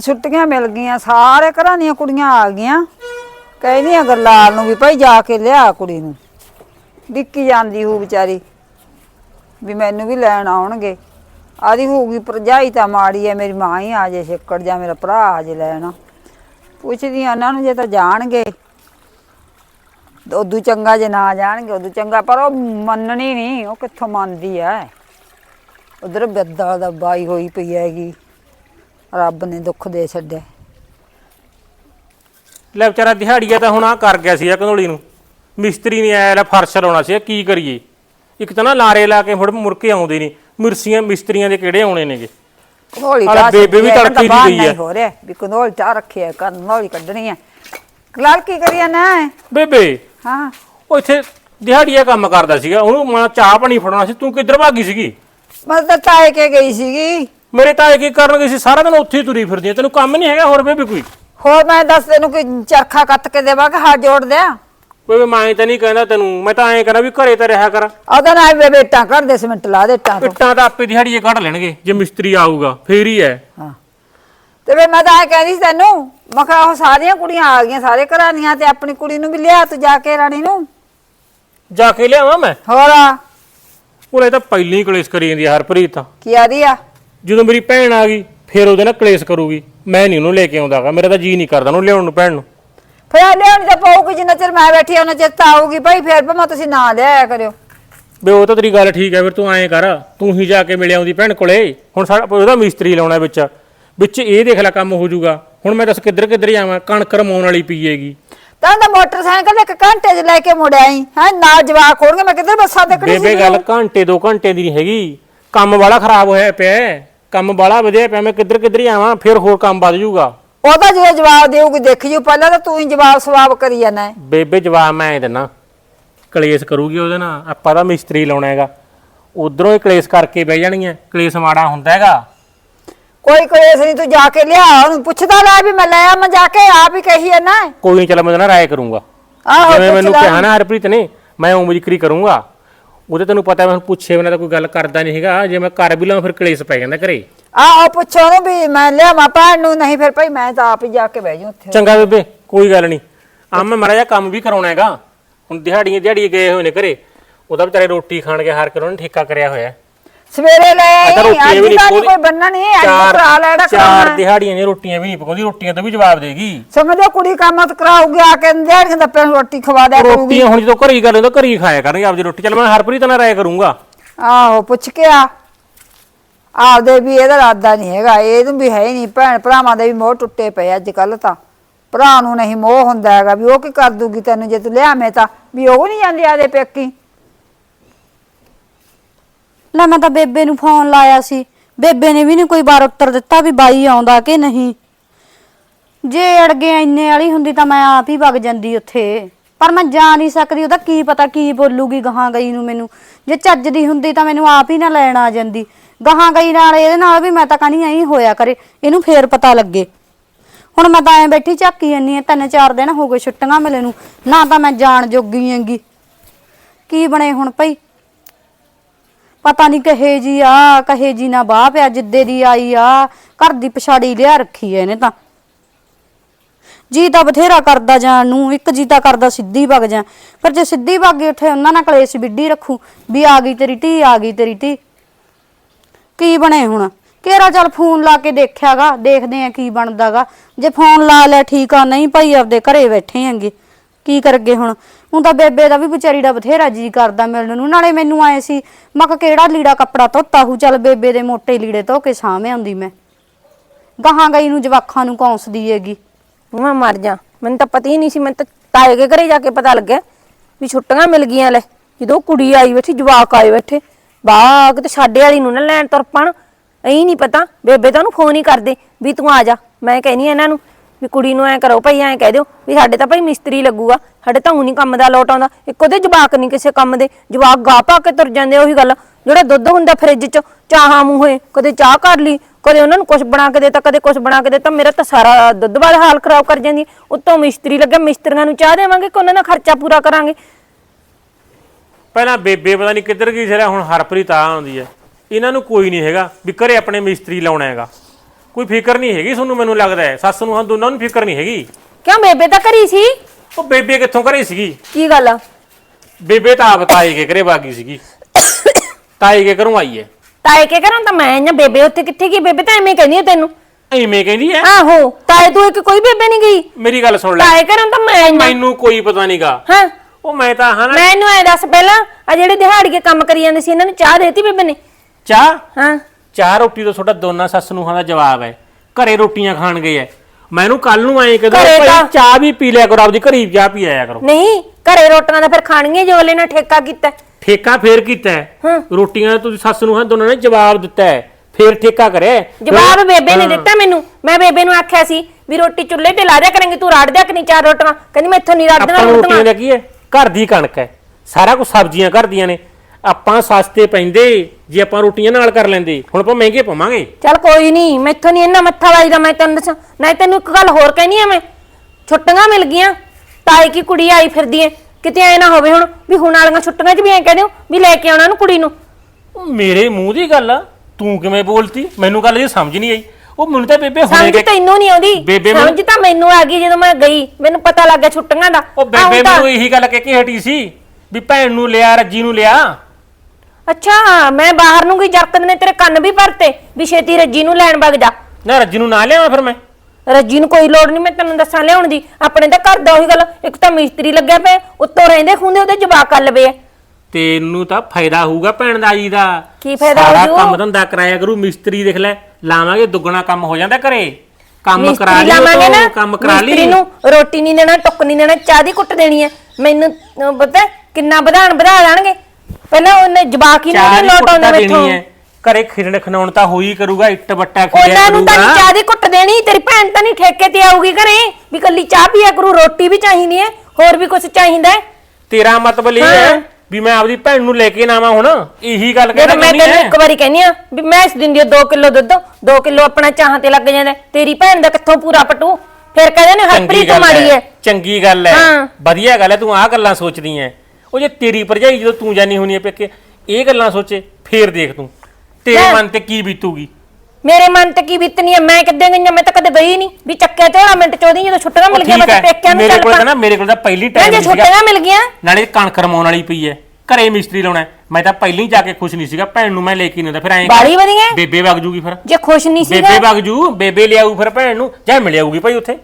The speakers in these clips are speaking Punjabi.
ਛੁੱਟੀਆਂ ਮਿਲ ਗਈਆਂ, ਸਾਰੇ ਘਰਾਂ ਦੀਆਂ ਕੁੜੀਆਂ ਆ ਗਈਆਂ। ਕਹਿੰਦੀਆਂ ਗਰਲਾਲ ਨੂੰ ਵੀ ਭਾਈ ਜਾ ਕੇ ਲਿਆ ਕੁੜੀ ਨੂੰ। ਡਿੱਕੀ ਜਾਂਦੀ ਹੂ ਵਿਚਾਰੀ, ਵੀ ਮੈਨੂੰ ਵੀ ਲੈਣ ਆਉਣਗੇ। ਆਦੀ ਹੋਊਗੀ, ਭਰਜਾਈ ਤਾਂ ਮਾੜੀ ਐ, ਮੇਰੀ ਮਾਂ ਹੀ ਆ ਜੇ ਛੇਕੜ ਜਾਂ ਮੇਰਾ ਭਰਾ ਆ ਜੇ ਲੈਣ। ਪੁੱਛਦੀ ਆ ਉਹਨਾਂ ਨੂੰ ਜੇ ਤਾਂ ਜਾਣਗੇ। ਉਦੋਂ ਚੰਗਾ ਜੇ ਨਾ ਜਾਣਗੇ ਉਦੋਂ ਚੰਗਾ, ਪਰ ਉਹ ਮੰਨਣੀ ਨਹੀਂ, ਉਹ ਕਿੱਥੋਂ ਮੰਨਦੀ ਐ। ਉਧਰ ਬੱਦਲ ਦਾ ਬਾਈ ਹੋਈ ਪਈ ਹੈਗੀ। ਰੱਬ ਨੇ ਦੁੱਖ ਦੇ ਛੱਡਿਆ। ਲੈ ਵਿਚਾਰਾ ਦਿਹਾੜੀਆ ਤਾਂ ਹੁਣ ਆ ਕਰ ਗਿਆ ਸੀ ਆ ਕੰਧੋਲੀ ਨੂੰ। ਮਿਸਤਰੀ ਨਹੀਂ ਆਇਆ ਲੈ ਫਰਸ਼ ਲਾਉਣਾ ਸੀ ਕੀ ਕਰੀਏ? ਇੱਕ ਤਾਂ ਨਾ ਲਾਰੇ ਲਾ ਕੇ ਮੁੜ ਮੁੜ ਕੇ ਆਉਂਦੇ ਨਹੀਂ। ਮਿਰਸੀਆਂ ਮਿਸਤਰੀਆਂ ਦੇ ਕਿਹੜੇ ਆਉਣੇ ਨੇਗੇ? ਕੰਧੋਲੀ ਤਾਂ ਬੇਬੇ ਵੀ ਛੱਡੀ ਐ, ਤੜਕੇ ਦੀ ਬਾਹਰ ਗਈ ਐ। ਨਹੀਂ ਹੋ ਰਿਹਾ ਵੀ ਕੰਧੋਲੀ ਚਾਹ ਰੱਖੀ ਹੈ ਕੰਧੋਲੀ ਕੱਢਣੀ ਹੈ ਕਲਾਲ ਕੀ ਕਰੀਆ ਨਾ? ਬੇਬੇ ਹਾਂ। ਉਹ ਇੱਥੇ ਦਿਹਾੜੀਆ ਕੰਮ ਕਰਦਾ ਸੀਗਾ। ਉਹਨੂੰ ਮੈਂ ਚਾਹ ਪਾਣੀ ਫੜਾਉਣਾ ਸੀ। ਤੂੰ ਕਿੱਧਰ ਭਾਗੀ ਸੀਗੀ? ਮੈਂ ਤਾਂ ਤਾਏ ਕੇ ਗਈ ਸੀਗੀ। ਮੇਰੇ ਤਾਏ ਕੀ ਕਰਨ ਗਈ ਸੀ? ਸਾਰਾ ਦਿਨ ਉੱਥੇ ਹੀ ਤੁਰੀ ਫਿਰਦੀ ਆ ਤੈਨੂੰ ਕੰਮ ਨਹੀਂ ਹੈਗਾ ਹੋਰ ਬੇਬੇ ਕੋਈ? ਹੋਰ ਮੈਂ ਦੱਸ ਤੈਨੂੰ ਕੋਈ ਚਰਖਾ ਕੱਤ ਕੇ ਦੇਵਾਂ ਕਿ ਹੱਥ ਜੋੜ ਦਿਆਂ? ਬੇਬੇ ਮੈਂ ਤਾਂ ਨਹੀਂ ਕਹਿੰਦਾ ਤੈਨੂੰ। ਮੈਂ ਤਾਂ ਐਂ ਕਹਿੰਦਾ ਵੀ ਘਰੇ ਤਾਂ ਰਿਹਾ ਕਰ। ਉਹਦਾ ਨਾਲ ਵੇ ਬੇਟਾ ਕਰ ਦੇ ਸਿਮੰਟ ਲਾ ਦੇ ਟਾਂ ਤੋਂ। ਇੱਟਾਂ ਤਾਂ ਆਪੇ ਦਿਹਾੜੀਏ ਕੱਢ ਲੈਣਗੇ ਜੇ ਮਿਸਤਰੀ ਆਊਗਾ ਫੇਰ ਹੀ ਹੈ। ਹਾਂ। ਤੇ ਵੇ ਮੈਂ ਤਾਂ ਇਹ ਕਹਿੰਦੀ ਸੀ ਤੈਨੂੰ ਮੈਂ ਕਿਹਾ ਉਹ ਸਾਰੀਆਂ ਕੁੜੀਆਂ ਆ ਗਈਆਂ ਸਾਰੇ ਘਰਾਂ ਦੀਆਂ ਤੇ ਆਪਣੀ ਕੁੜੀ ਨੂੰ ਵੀ ਲਿਆ ਤੂੰ ਜਾ ਕੇ ਰਾਣੀ ਨੂੰ। ਜਾ ਕੇ ਲਿਆਵਾਂ ਮੈਂ? ਹੋਰ ਉਹ ਇਹ ਤਾਂ ਪਹਿਲਾਂ ਹੀ ਕਲੇਸ਼ ਕਰੀ ਜਾਂਦੀ ਆ ਹਰਪ੍ਰੀਤ। ਤਾਂ ਕੀ ਆਦੀ ਆ? ਜਦੋਂ ਮੇਰੀ ਭੈਣ ਆ ਗਈ ਫੇਰ ਉਹਦੇ ਨਾਲ ਕਲੇਸ਼ ਕਰੂਗੀ। ਮੈਂ ਨਹੀਂ ਉਹਨੂੰ ਲੈ ਕੇ ਆਉਂਦਾਗਾ ਮੇਰਾ ਤਾਂ ਜੀ ਨਹੀਂ ਕਰਦਾ ਉਹਨੂੰ ਲਿਆਉਣ ਨੂੰ ਭੈਣ ਨੂੰ। ਫਿਰ ਲਿਆਉਣ ਤੇ ਪਊਗੀ ਜਿੰਨਾ ਚਿਰ ਮੈਂ ਬੈਠੀ ਆ ਉਹਨਾਂ ਚਿਰ ਤਾਂ ਆਊਗੀ। ਭਾਈ ਫਿਰ ਭਾਵੇਂ ਤੁਸੀਂ ਨਾ ਲਿਆਇਆ ਕਰਿਓ। ਬੇ ਉਹ ਤਾਂ ਤੇਰੀ ਗੱਲ ਠੀਕ ਹੈ ਫਿਰ ਤੂੰ ਐਂ ਕਰ ਤੂੰ ਹੀ ਜਾ ਕੇ ਮਿਲ ਆਉਂਦੀ ਭੈਣ ਕੋਲੇ। ਹੁਣ ਸਾਡਾ ਉਹਦਾ ਮਿਸਤਰੀ ਲਾਉਣਾ ਵਿੱਚ। ਵਿੱਚ ਇਹ ਦੇਖ ਲੈ ਕੰਮ ਹੋ ਜਾਊਗਾ। ਹੁਣ ਮੈਂ ਦੱਸ ਕਿੱਧਰ ਕਿੱਧਰ ਜਾਵਾਂ ਕਣਕ ਰਮਾਉਣ ਵਾਲੀ ਪੀਏਗੀ ਤਾਂ ਦਾ ਮੋਟਰਸਾਈਕਲ ਇੱਕ ਘੰਟੇ 'ਚ ਲੈ ਕੇ ਮੁੜ ਆਈ। ਹੈ ਨਾਲ ਜਵਾਕ ਹੋਣਗੇ ਮੈਂ ਕਿੱਧਰ ਬੱਸਾਂ ਤੇ ਖੜੀ ਬੇਬੇ ਸੀ ਗੱਲ ਘੰਟੇ ਦੋ ਘੰਟੇ ਦੀ ਨਹੀਂ ਹੈਗੀ। ਕੰਮ ਵਾਲਾ ਖਰਾਬ ਹੋਇਆ ਪਿਆ ਹੈ। ਕੰਮ ਵਾਲਾ ਵਧਿਆ ਪਿਆ ਮੈਂ ਕਿੱਧਰ ਕਿੱਧਰ ਜਾਵਾਂ ਫਿਰ ਹੋਰ ਕੰਮ ਵੱਧ ਜਾਊਗਾ। ਉਹ ਤਾਂ ਜਦੋਂ ਜਵਾਬ ਦੇਊਗੀ ਦੇਖੀ ਜੂ ਪਹਿਲਾਂ ਤਾਂ ਤੂੰ ਹੀ ਜਵਾਬ ਸਵਾਬ ਕਰੀ ਜਾਣਾ ਹੈ। ਬੇਬੇ ਜਵਾਬ ਮੈਂ ਐਂ ਦਿੰਨਾ। ਕਲੇਸ਼ ਕਰੂਗੀ ਉਹਦੇ ਨਾਲ ਆਪਾਂ ਤਾਂ ਮਿਸਤਰੀ ਲਾਉਣਾ ਹੈਗਾ। ਉਧਰੋਂ ਹੀ ਕਲੇਸ਼ ਕਰਕੇ ਬਹਿ ਜਾਣਗੀਆਂ ਕਲੇਸ਼ ਮਾੜਾ ਹੁੰਦਾ ਹੈਗਾ। ਕੋਈ ਕਲੇਸ਼ ਨਹੀਂ ਤੂੰ ਜਾ ਕੇ ਲਿਆ ਉਹਨੂੰ ਪੁੱਛਦਾ ਲੈ ਵੀ ਮੈਂ ਲੈ ਆ ਮੈਂ ਜਾ ਕੇ ਆਪ ਹੀ ਕਹੀ ਹੈ। ਨਾ ਕੋਈ ਨਹੀਂ ਚੱਲ ਮੈਂ ਉਹਦੇ ਨਾਲ ਰਾਏ ਕਰੂੰਗਾ। ਆਹੋ ਜਿਵੇਂ ਮੈਨੂੰ ਪੁੱਛ ਲੈ। ਕਿਹਾ ਨਾ। ਹਰਪ੍ਰੀਤ ਨੇ ਮੈਂ ਉਹ ਜ਼ਿਕਰੀ ਕਰੂੰਗਾ। ਉਹਦੇ ਤੈਨੂੰ ਪਤਾ ਮੈਂ ਹੁਣ ਪੁੱਛੇ ਬਿਨਾਂ ਤਾਂ ਕੋਈ ਗੱਲ ਕਰਦਾ ਨਹੀਂ ਹੈਗਾ। ਜੇ ਮੈਂ ਕਰ ਵੀ ਲਵਾਂ ਫਿਰ ਕਲੇਸ਼ ਪੈ ਜਾਂਦਾ ਘਰੇ। ਆਹੋ ਪੁੱਛੋ ਉਹਨੂੰ ਵੀ ਮੈਂ ਲਿਆ ਮਾ ਭੈਣ ਨੂੰ ਨਹੀਂ ਫਿਰ ਭਾਈ ਮੈਂ ਤਾਂ ਆਪ ਹੀ ਜਾ ਕੇ ਬਹਿ ਜੂ ਉੱਥੇ। ਚੰਗਾ ਬੇਬੇ ਕੋਈ ਗੱਲ ਨਹੀਂ। ਆ ਮੈਂ ਮਾੜਾ ਜਿਹਾ ਕੰਮ ਵੀ ਕਰਾਉਣਾ ਹੈਗਾ। ਹੁਣ ਦਿਹਾੜੀਆਂ ਦਿਹਾੜੀਏ ਗਏ ਹੋਏ ਨੇ ਘਰੇ। ਉਹਦਾ ਵਿਚਾਰੇ ਰੋਟੀ ਖਾਣ ਕੇ ਹਾਰ ਕੇ ਉਹਨਾਂ ਨੇ ਠੇਕਾ ਕਰਿਆ ਹੋਇਆ। ਸਵੇਰੇ ਲੈ ਆਈ ਅੱਜ ਨਹੀਂ ਤਾਂ ਨੀ। ਕੋਈ ਬੰਨਾ ਨਹੀਂ ਅੱਜ ਤਾਂ ਭਰਾ ਲੈੜਾ ਚਾਰ ਦਿਹਾੜੀਆਂ ਦੀਆਂ ਰੋਟੀਆਂ ਵੀ ਨਹੀਂ ਪਕਾਉਂਦੀ ਰੋਟੀਆਂ ਤੋਂ ਵੀ ਜਵਾਬ ਦੇਗੀ। ਸਮਝੋ ਕੁੜੀ ਕੰਮ ਤੇ ਕਰਾਉਗੀ ਆ ਕੇ ਦਿਹਾੜੀਆਂ ਦਾ ਪੈਣ ਰੋਟੀ ਖਵਾ ਦਿਆ ਕਰੂਗੀ। ਰੋਟੀਆਂ ਹੁਣ ਜਦੋਂ ਘਰੀ ਕਰ ਲੈਂਦਾ ਘਰੀ ਖਾਇਆ ਕਰਨਗੇ ਆਪਦੀ ਰੋਟੀ। ਚੱਲ ਮੈਂ ਹਰਪ੍ਰੀਤ ਨਾਲ ਰਾਏ ਕਰੂੰਗਾ। ਆਹੋ ਪੁੱਛ ਕੇ ਆ। ਆਪਦੇ ਵੀ ਇਹਦਾ ਇਰਾਦਾ ਨਹੀਂ ਹੈਗਾ ਇਹਨੂੰ ਵੀ ਹੈ ਹੀ ਨਹੀਂ ਭੈਣ ਭਰਾਵਾਂ ਦੇ ਵੀ ਮੋਹ ਟੁੱਟੇ ਪਏ ਅੱਜ ਕੱਲ ਤਾਂ। ਭਰਾ ਨੂੰ ਨਹੀਂ ਮੋਹ ਹੁੰਦਾ ਹੈਗਾ ਵੀ ਉਹ ਕੀ ਕਰ ਦੂਗੀ ਤੈਨੂੰ ਜੇ ਤੂੰ ਲਿਆਵੇਂ ਤਾਂ ਵੀ ਉਹ ਨਹੀਂ ਜਾਂਦੀ ਆਦੇ ਪੇਕੀ। ਲੈ ਮੈਂ ਤਾਂ ਬੇਬੇ ਨੂੰ ਫੋਨ ਲਾਇਆ ਸੀ। ਬੇਬੇ ਨੇ ਵੀ ਨਹੀਂ ਕੋਈ ਬਾਰ ਉੱਤਰ ਦਿੱਤਾ ਵੀ ਬਾਈ ਆਉਂਦਾ ਕਿ ਨਹੀਂ। ਜੇ ਅੜ ਇੰਨੇ ਵਾਲੀ ਹੁੰਦੀ ਤਾਂ ਮੈਂ ਆਪ ਹੀ ਵਗ ਜਾਂਦੀ ਉੱਥੇ। ਪਰ ਮੈਂ ਜਾ ਨਹੀਂ ਸਕਦੀ, ਉਹਦਾ ਕੀ ਪਤਾ ਕੀ ਬੋਲੂਗੀ ਗਾਹਾਂ ਗਈ ਨੂੰ ਮੈਨੂੰ। ਜੇ ਚੱਜ ਦੀ ਹੁੰਦੀ ਤਾਂ ਮੈਨੂੰ ਆਪ ਹੀ ਨਾ ਲੈਣ ਆ ਜਾਂਦੀ। ਗਾਹਾਂ ਗਈ ਨਾਲ, ਇਹਦੇ ਨਾਲ ਵੀ ਮੈਂ ਤਾਂ ਕਹਿੰਦੀ ਐਂ ਹੋਇਆ ਕਰੇ, ਇਹਨੂੰ ਫੇਰ ਪਤਾ ਲੱਗੇ। ਹੁਣ ਮੈਂ ਤਾਂ ਐਂ ਬੈਠੀ ਝਾਕੀ ਜੰਨੀ ਆ, ਤਿੰਨ ਚਾਰ ਦਿਨ ਹੋ ਗਏ ਛੁੱਟੀਆਂ ਮਿਲੇ ਨੂੰ। ਨਾ ਤਾਂ ਮੈਂ ਜਾਣ ਜੋਗੀ ਐਂਗੀ ਕੀ ਬਣੇ ਹੁਣ ਭਈ? ਪਤਾ ਨਹੀਂ ਕਹੇ ਜੀ ਆ, ਕਹੇ ਜੀ ਨਾ ਬਾਹ ਪਿਆ ਜਿੱਦੇ ਦੀ ਆਈ ਆ, ਘਰ ਦੀ ਪਛਾੜੀ ਲਿਆ ਰੱਖੀ ਐ ਇਹਨੇ ਤਾਂ। ਜੀ ਤਾਂ ਬਥੇਰਾ ਕਰਦਾ ਜਾਣ ਨੂੰ, ਇੱਕ ਜੀ ਤਾਂ ਕਰਦਾ ਸਿੱਧੀ ਵਗ ਜਾ ਪਰ ਜੇ ਸਿੱਧੀ ਵਗ ਗਈ, ਉੱਥੇ ਉਹਨਾਂ ਨਾਲ ਕਲੇਸ਼ ਵਿੱਢੀ ਰੱਖੂ, ਵੀ ਆ ਗਈ ਤੇਰੀ ਧੀ, ਆ ਗਈ ਤੇਰੀ ਧੀ। ਕੀ ਬਣੇ ਹੁਣ? ਕਿਹੜਾ ਚੱਲ ਫੋਨ ਲਾ ਕੇ ਦੇਖਿਆਗਾ ਦੇਖਦੇ ਆ ਕੀ ਬਣਦਾਗਾ ਜੇ ਫੋਨ ਲਾ ਲਿਆ ਠੀਕ ਆ, ਨਹੀਂ ਭਾਈ ਆਪਦੇ ਘਰੇ ਬੈਠੇ ਆਂਗੇ ਕੀ ਕਰਗੇ ਹੁਣ? ਹੁਣ ਤਾਂ ਬੇਬੇ ਦਾ ਵੀ ਵਿਚਾਰੀ ਦਾ ਬਥੇਰਾ ਜੀ ਕਰਦਾ ਮਿਲਣ ਨੂੰ। ਨਾਲੇ ਮੈਨੂੰ ਆਏ ਸੀ, ਮੈਂ ਕਿਹਾ ਕਿਹੜਾ ਲੀੜਾ ਕੱਪੜਾ ਧੋਤਾ ਹੂ? ਚੱਲ ਬੇਬੇ ਦੇ ਮੋਟੇ ਲੀੜੇ ਧੋ ਕੇ ਸਾਂਭ ਆਉਂਦੀ ਮੈਂ। ਗਾਹਾਂ ਗਈ ਨੂੰ ਜਵਾਖਾਂ ਨੂੰ ਕੌਂਸਦੀ ਹੈਗੀ। ਮੈਂ ਮਰ ਜਾ। ਮੈਨੂੰ ਤਾਂ ਪਤਾ ਹੀ ਨਹੀਂ ਸੀ, ਮੈਨੂੰ ਤਾਂ ਤਾਏ ਕੇ ਘਰੇ ਜਾ ਕੇ ਪਤਾ ਲੱਗਿਆ ਵੀ ਛੁੱਟੀਆਂ ਮਿਲ ਗਈਆਂ ਲੈ। ਜਦੋਂ ਕੁੜੀ ਆਈ ਬੈਠੀ, ਜਵਾਕ ਆਏ ਬੈਠੇ। ਬਾਗ ਤੇ ਸਾਡੇ ਵਾਲੀ ਨੂੰ ਨਾ ਲੈਣ ਤੁਰ ਪਣ। ਐਂ ਨਹੀਂ ਪਤਾ, ਬੇਬੇ ਤਾਂ ਉਹਨੂੰ ਫੋਨ ਹੀ ਕਰਦੇ ਵੀ ਤੂੰ ਆ ਜਾ। ਮੈਂ ਕਹਿੰਨੀ ਇਹਨਾਂ ਨੂੰ ਵੀ ਕੁੜੀ ਨੂੰ ਐ ਕਰੋ, ਭਾਈ ਐ ਕਹਿ ਦਿਓ ਵੀ ਸਾਡੇ ਤਾਂ ਭਾਈ ਮਿਸਤਰੀ ਲੱਗੂਗਾ, ਸਾਡੇ ਤਾਂ ਨਹੀਂ ਕੰਮ ਦਾ ਲੋਟ ਆਉਂਦਾ। ਇੱਕ ਉਹਦੇ ਜਵਾਕ ਨਹੀਂ ਕਿਸੇ ਕੰਮ ਦੇ, ਜਵਾਕ ਗਾ ਪਾ ਕੇ ਤੁਰ ਜਾਂਦੇ ਉਹੀ ਗੱਲ। ਜਿਹੜਾ ਦੁੱਧ ਹੁੰਦਾ ਫ੍ਰਿਜ 'ਚ, ਚਾਹਾਂ ਮੂੰਹੇ, ਕਦੇ ਚਾਹ ਕਰ ਲਈ, ਕਦੇ ਉਹਨਾਂ ਨੂੰ ਕੁਝ ਬਣਾ ਕੇ ਦੇਤਾ ਕਦੇ ਕੁਝ ਬਣਾ ਕੇ ਦੇਤਾ ਮੇਰਾ ਤਾਂ ਸਾਰਾ ਦੁੱਧ ਵਾਲਾ ਹਾਲ ਖਰਾਬ ਕਰ ਜਾਂਦੀ ਉੱਤੋਂ ਮਿਸਤਰੀ ਲੱਗਾ ਮਿਸਤਰੀਆਂ ਨੂੰ ਚਾਹ ਦੇਵਾਂਗੇ ਕਿ ਉਹਨਾਂ ਦਾ ਖਰਚਾ ਪੂਰਾ ਕਰਾਂਗੇ? ਪਹਿਲਾਂ ਬੇਬੇ ਪਤਾ ਨਹੀਂ ਕਿੱਧਰ ਗਈ ਸੀ ਹੁਣ ਹਰਪ੍ਰੀਤ ਆ ਆਉਂਦੀ ਹੈ। ਇਹਨਾਂ ਨੂੰ ਕੋਈ ਨਹੀਂ ਹੈਗਾ ਵੀ ਘਰੇ ਆਪਣੇ ਮਿਸਤਰੀ ਲਾਉਣਾ ਹੈਗਾ। ਕੋਈ ਫਿਕਰ ਨਹੀਂ ਹੈਗੀ ਤੁਹਾਨੂੰ ਮੈਨੂੰ ਲੱਗਦਾ ਹੈ? ਸੱਸ ਨੂੰ ਹਾਂ ਦੋਨਾਂ ਨੂੰ ਫਿਕਰ ਨਹੀਂ ਹੈਗੀ। ਕਿਉਂ ਬੇਬੇ ਤਾਂ ਘਰੀ ਸੀ? ਉਹ ਬੇਬੇ ਕਿੱਥੋਂ ਘਰੇ ਸੀਗੀ? ਕੀ ਗੱਲ? ਆ ਬੇਬੇ ਤਾਂ ਆਪ ਤਾਈ ਕੇ ਘਰੇ ਬਾਗੀ ਸੀਗੀ। ਤਾਈ ਕੇ ਘਰੋਂ ਆਈ ਹੈ। ਤਾਏ ਕੇ ਕਰਾਂ ਤਾਂ ਮੈਂ ਜਾਂ ਬੇਬੇ ਉੱਥੇ ਕਿੱਥੇ ਗਈ? ਬੇਬੇ ਤਾਂ ਐਵੇਂ ਕਹਿੰਦੀ ਆ ਤੈਨੂੰ। ਐਵੇਂ ਕਹਿੰਦੀ ਐ ਆਹੋ ਤਾਏ ਤੂੰ ਇੱਕ ਕੋਈ ਬੇਬੇ ਨਹੀਂ ਗਈ। ਮੇਰੀ ਗੱਲ ਸੁਣ ਲੈ। ਤਾਏ ਕਰਾਂ ਤਾਂ ਮੈਂ ਮੈਨੂੰ ਕੋਈ ਪਤਾ ਨਹੀਂਗਾ ਹਾਂ। ਉਹ ਮੈਂ ਤਾਂ ਹਾਂ ਨਾ ਮੈਨੂੰ ਐ ਦੱਸ ਪਹਿਲਾਂ ਆ ਜਿਹੜੇ ਦਿਹਾੜੀਏ ਕੰਮ ਕਰੀ ਜਾਂਦੇ ਸੀ ਇਹਨਾਂ ਨੂੰ ਚਾਹ ਦੇਤੀ ਬੇਬੇ ਨੇ? ਚਾਹ? ਹਾਂ। ਚਾਹ ਰੋਟੀ ਤੋਂ ਤੁਹਾਡਾ ਦੋਨਾਂ ਸੱਸ ਨੂੰਹਾਂ ਦਾ ਜਵਾਬ ਹੈ। ਘਰੇ ਰੋਟੀਆਂ ਖਾਣ ਗਏ ਐ ਮੈਨੂੰ ਕੱਲ ਨੂੰ ਐਂ ਕਦੋਂ ਘਰੇ ਭਾਈ ਤਾਂ- ਚਾਹ ਵੀ ਪੀ ਲਿਆ ਕਰੋ ਆਪਦੀ ਘਰੀ ਚਾਹ ਪੀ ਆਇਆ ਕਰੋ। ਨਹੀਂ ਘਰੇ ਰੋਟੀਆਂ ਦਾ ਫਿਰ ਖਾਣੀਆਂ ਜੋ ਅਗਲੇ ਨੇ ਠੇਕਾ ਕੀਤਾ ਠੇਕਾ ਫੇਰ ਕੀਤਾ ਹੈ। ਹਾਂ। ਰੋਟੀਆਂ ਦਾ ਤੁਸੀਂ ਸੱਸ ਨੂੰਹਾਂ ਦੋਨਾਂ ਨੇ ਜਵਾਬ ਦਿੱਤਾ ਹੈ। ਫੇਰ ਠੇਕਾ ਕਰਿਆ ਹੈ। ਜਵਾਬ ਬੇਬੇ ਨੇ ਹਾਂ। ਦਿੱਤਾ ਮੈਨੂੰ। ਮੈਂ ਬੇਬੇ ਨੂੰ ਆਖਿਆ ਸੀ ਵੀ ਰੋਟੀ ਚੁੱਲ੍ਹੇ ਤੇ ਲਾ ਦਿਆ ਕਰਾਂਗੇ ਤੂੰ ਰਾੜ ਦਿਆ ਕਰੀ ਚਾਰ ਰੋਟੀਆਂ? ਕਹਿੰਦੀ ਮੈਂ ਇੱਥੋਂ ਨਹੀਂ ਆਪਾਂ ਨੂੰ ਰੋਟੀਆਂ ਰੋਟੀਆਂ ਦਾ ਕੀ ਹੈ? ਘਰ ਦੀ ਕਣਕ ਹੈ। ਸਾਰਾ ਕੁਝ ਸਬਜ਼ੀਆਂ ਘਰ ਦੀਆਂ ਨੇ। ਆਪਾਂ ਸਸਤੇ ਪੈਂਦੇ ਜੇ ਆਪਾਂ ਰੋਟੀਆਂ ਨਾਲ ਕਰ ਲੈਂਦੇ। ਹੁਣ ਆਪਾਂ ਮਹਿੰਗੇ ਪਵਾਂਗੇ। ਚੱਲ ਕੋਈ ਨਹੀਂ ਮੈਥੋਂ ਨਹੀਂ ਇੰਨਾ ਮੱਥਾ ਵੱਜਦਾ ਮੈਂ ਤੈਨੂੰ ਦੱਸਾਂ। ਨਹੀਂ ਤੈਨੂੰ ਇੱਕ ਗੱਲ ਹੋਰ ਕਹਿਣੀ ਆ ਮੈਂ। ਛੁੱਟੀਆਂ ਮਿਲ ਗਈਆਂ ਤਾਈ ਕੀ ਕੁੜੀ ਆਈ ਫਿਰਦੀ ਏ। ਕਿਤੇ ਐ ਨਾ ਹੋਵੇ ਹੁਣ ਵੀ ਹੁਣ ਵਾਲੀਆਂ ਛੁੱਟੀਆਂ 'ਚ ਵੀ ਐ ਕਹਿ ਦਿਓ ਵੀ ਲੈ ਕੇ ਆਉਣਾ ਨੂੰ ਕੁੜੀ ਨੂੰ। ਮੇਰੇ ਮੂੰਹ ਦੀ ਗੱਲ ਆ ਤੂੰ ਕਿਵੇਂ ਬੋਲਤੀ? ਮੈਨੂੰ ਗੱਲ ਇਹ ਸਮਝ ਨਹੀਂ ਆਈ। ਉਹ ਮੈਨੂੰ ਤਾਂ ਬੇਬੇ ਹੁਣੇ ਸਮਝ ਕਿ- ਤੈਨੂੰ ਨਹੀਂ ਆਉਂਦੀ। ਬੇਬੇ ਮੈਨੂੰ- ਸਮਝ ਤਾਂ ਮੈਨੂੰ ਆ ਗਈ ਜਦੋਂ ਮੈਂ ਗਈ। ਮੈਨੂੰ ਪਤਾ ਲੱਗ ਗਿਆ ਛੁੱਟੀਆਂ ਦਾ। ਉਹ ਆਹ ਬੇਬੇ ਹੁਣ ਤਾਂ- ਮੈਨੂੰ ਇਹੀ ਗੱਲ ਕਹਿ ਕੇ ਹਟੀ ਸੀ ਵੀ ਭੈਣ ਨੂੰ ਲਿਆ ਰੱਜੀ ਨੂੰ ਲਿਆ। ਅੱਛਾ ਮੈਂ ਬਾਹਰ ਨੂੰ ਗਈ ਜਰਕਤ ਨੇ ਤੇਰੇ ਕੰਨ ਵੀ ਭਰਤੇ ਵੀ ਛੇਤੀ ਰੱਜੀ ਨੂੰ ਲੈਣ ਵਗ ਜਾ। ਨਾ ਰੱਜੀ ਨੂੰ ਨਾ ਲਿਆਵਾਂ ਫਿਰ ਮੈਂ। ਰੱਜੀ ਨੂੰ ਕੋਈ ਲੋੜ ਨਹੀਂ ਮੈਂ ਤੈਨੂੰ ਦੱਸਾਂ ਲਿਆਉਣ ਦੀ। ਆਪਣੇ ਤਾਂ ਘਰ ਦਾ ਉਹੀ ਗੱਲ ਇੱਕ ਤਾਂ ਮਿਸਤਰੀ ਲੱਗਿਆ ਪਿਆ ਉੱਤੋਂ ਰਹਿੰਦੇ ਖੁੰਦੇ ਉਹਦੇ ਜਵਾਕ ਕਰ ਲਵੇ। ਤੈਨੂੰ ਤਾਂ ਫਾਇਦਾ ਹੋਊਗਾ ਭੈਣ ਦਾ ਜੀ ਦਾ। ਕੀ ਫਾਇਦਾ ਸਾਰਾ ਹੋਊ? ਕੰਮ ਧੰਦਾ ਕਰਾਇਆ ਕਰੂ ਮਿਸਤਰੀ ਦੇਖ ਲੈ ਲਾਵਾਂਗੇ ਦੁੱਗਣਾ ਕੰਮ ਹੋ ਜਾਂਦਾ ਘਰੇ। ਕੰਮ ਕਰਾ ਮਿਸਤਰੀ ਲਈ ਨਾ ਕੰਮ ਕਰਾ ਮਿਸਤਰੀ ਲਈ ਨੂੰ ਰੋਟੀ ਨਹੀਂ ਦੇਣਾ ਟੁੱਕ ਨਹੀਂ ਦੇਣਾ ਚਾਹ ਦੀ ਕੁੱਟ ਦੇਣੀ ਹੈ ਮੈਨੂੰ ਪਤਾ ਕਿੰਨਾ ਵਧਾਣ ਵਧਾ ਦੇਣਗੇ। ਪਹਿਲਾਂ ਉਹਨੇ ਜਵਾਕ ਹੀ ਦੀ ਲੋਟ ਕੁੱਟ ਆਉਂਦੇ ਤਾਂ ਮੈਥੋਂ। ਹੈ। ਘਰੇ ਖਿਰਣ ਖਨਾਉਣ ਤਾਂ ਹੋਈ ਕਰੂਗਾ ਇੱਟ ਬੱਟਾ ਖਿਰਿਆ ਉਹਨਾਂ ਨੂੰ ਤਾਂ ਕਰੂਗਾ। ਚਾਹ ਦੀ ਕੁੱਟ ਦੇਣੀ ਤੇਰੀ ਭੈਣ ਤਾਂ ਨਹੀਂ ਠੇਕੇ ਤੇ ਆਊਗੀ ਘਰੇ। ਵੀ ਕੱਲੀ ਚਾਹ ਪੀਆ ਕਰੂ ਰੋਟੀ ਵੀ ਚਾਹੀਦੀ ਹੈ ਹੋਰ ਵੀ ਕੁਝ ਚਾਹੀਦਾ ਹੈ। ਤੇਰਾ ਮਤਲਬ ਇਹ ਹਾਂ। ਹੈ। ਵੀ ਮੈਂ ਆਪਦੀ ਭੈਣ ਨੂੰ ਲੈ ਕੇ ਨਾ ਆਵਾਂ ਹੁਣ ਇਹੀ ਗੱਲ ਕਹਿਣਾ ਮੈਂ ਚਾਹੁੰਦੀ ਤੈਨੂੰ ਹੈ। ਇੱਕ ਵਾਰੀ ਕਹਿੰਦੀ ਆ ਵੀ ਮੈਂ ਇਸ ਦਿਨ ਦੀ 2 ਕਿਲੋ ਦੁੱਧ 2 ਕਿਲੋ ਆਪਣਾ ਚਾਹਾਂ ਤੇ ਲੱਗ ਜਾਂਦਾ ਹੈ। ਤੇਰੀ ਭੈਣ ਦਾ ਕਿੱਥੋਂ ਪੂਰਾ ਪਟੂ? ਫਿਰ ਕਹਿੰਦੇ ਨੇ ਚੰਗੀ ਹਰਪ੍ਰੀਤ ਗੱਲ ਮਾੜੀ ਹੈ ਚੰਗੀ ਗੱਲ ਹੈ। ਹਾਂ। ਵਧੀਆ ਗੱਲ ਹੈ ਤੂੰ ਆਹ ਗੱਲਾਂ ਸੋਚਦੀ ਐ ਉਹ ਜੇ ਤੇਰੀ ਭਰਜਾਈ ਜਦੋਂ ਤੂੰ ਜਾਨੀ ਹੋਣੀ ਐ ਪੇਕੇ ਇਹ ਗੱਲਾਂ ਸੋਚੇ ਫੇਰ ਦੇਖ ਤੂੰ ਤੇਰੇ। ਮਨ ਤੇ ਕੀ ਬੀਤੂਗੀ? ਮੇਰੇ ਮਨ ਤੇ ਕੀ ਬੀਤਨੀ ਹੈ ਮੈਂ ਕਿੱਦਾਂ ਗਈਆਂ ਮੈਂ ਤਾਂ ਕਦੇ ਗਈ ਨਹੀਂ। ਵੀ ਚੱਕਿਆ ਝੋਲਾ ਮਿੰਟ ਚੋਦੀ ਜਦੋਂ ਛੁੱਟੀਆਂ ਮਿਲ ਗਈਆਂ ਮੈਂ ਤਾਂ ਹੈ ਪੇਕਿਆਂ ਨੂੰ ਮੇਰੇ ਚੱਲ ਕੋਲ ਪਾ ਤਾਂ ਨਾ ਮੇਰੇ ਕੋਲ ਤਾਂ ਪਹਿਲੀ ਟਾਈਮ ਜੇ ਨਹੀਂ ਸੀਗਾ। ਛੁੱਟੀਆਂ ਮਿਲ ਗਈਆਂ। ਨਾਲੇ ਕਣਕ ਰਮਾਉਣ ਵਾਲੀ ਪਈ ਐ। ਘਰੇ ਮਿਸਤਰੀ ਲਾਉਣਾ ਹੈ। ਮੈਂ ਤਾਂ ਪਹਿਲਾਂ ਹੀ ਜਾ ਕੇ ਖੁਸ਼ ਨਹੀਂ ਸੀਗਾ। ਭੈਣ ਨੂੰ ਮੈਂ ਲੈ ਕੇ ਨਹੀਂ ਆਉਂਦਾ ਫਿਰ ਐਂ ਬਾਲੀ ਵਧੀਆ? ਹੈ। ਬੇਬੇ ਵਗ ਜੂਗੀ ਫਿਰ। ਜੇ ਖੁਸ਼ ਨਹੀਂ ਸੀਗਾ ਬੇਬੇ ਵਗ ਜੂ ਬੇਬੇ ਲਿਆਊ ਫਿਰ ਭੈਣ ਨੂੰ ਜਾਂ ਮਿਲ ਆਊਗੀ ਭਾਈ ਉੱਥੇ।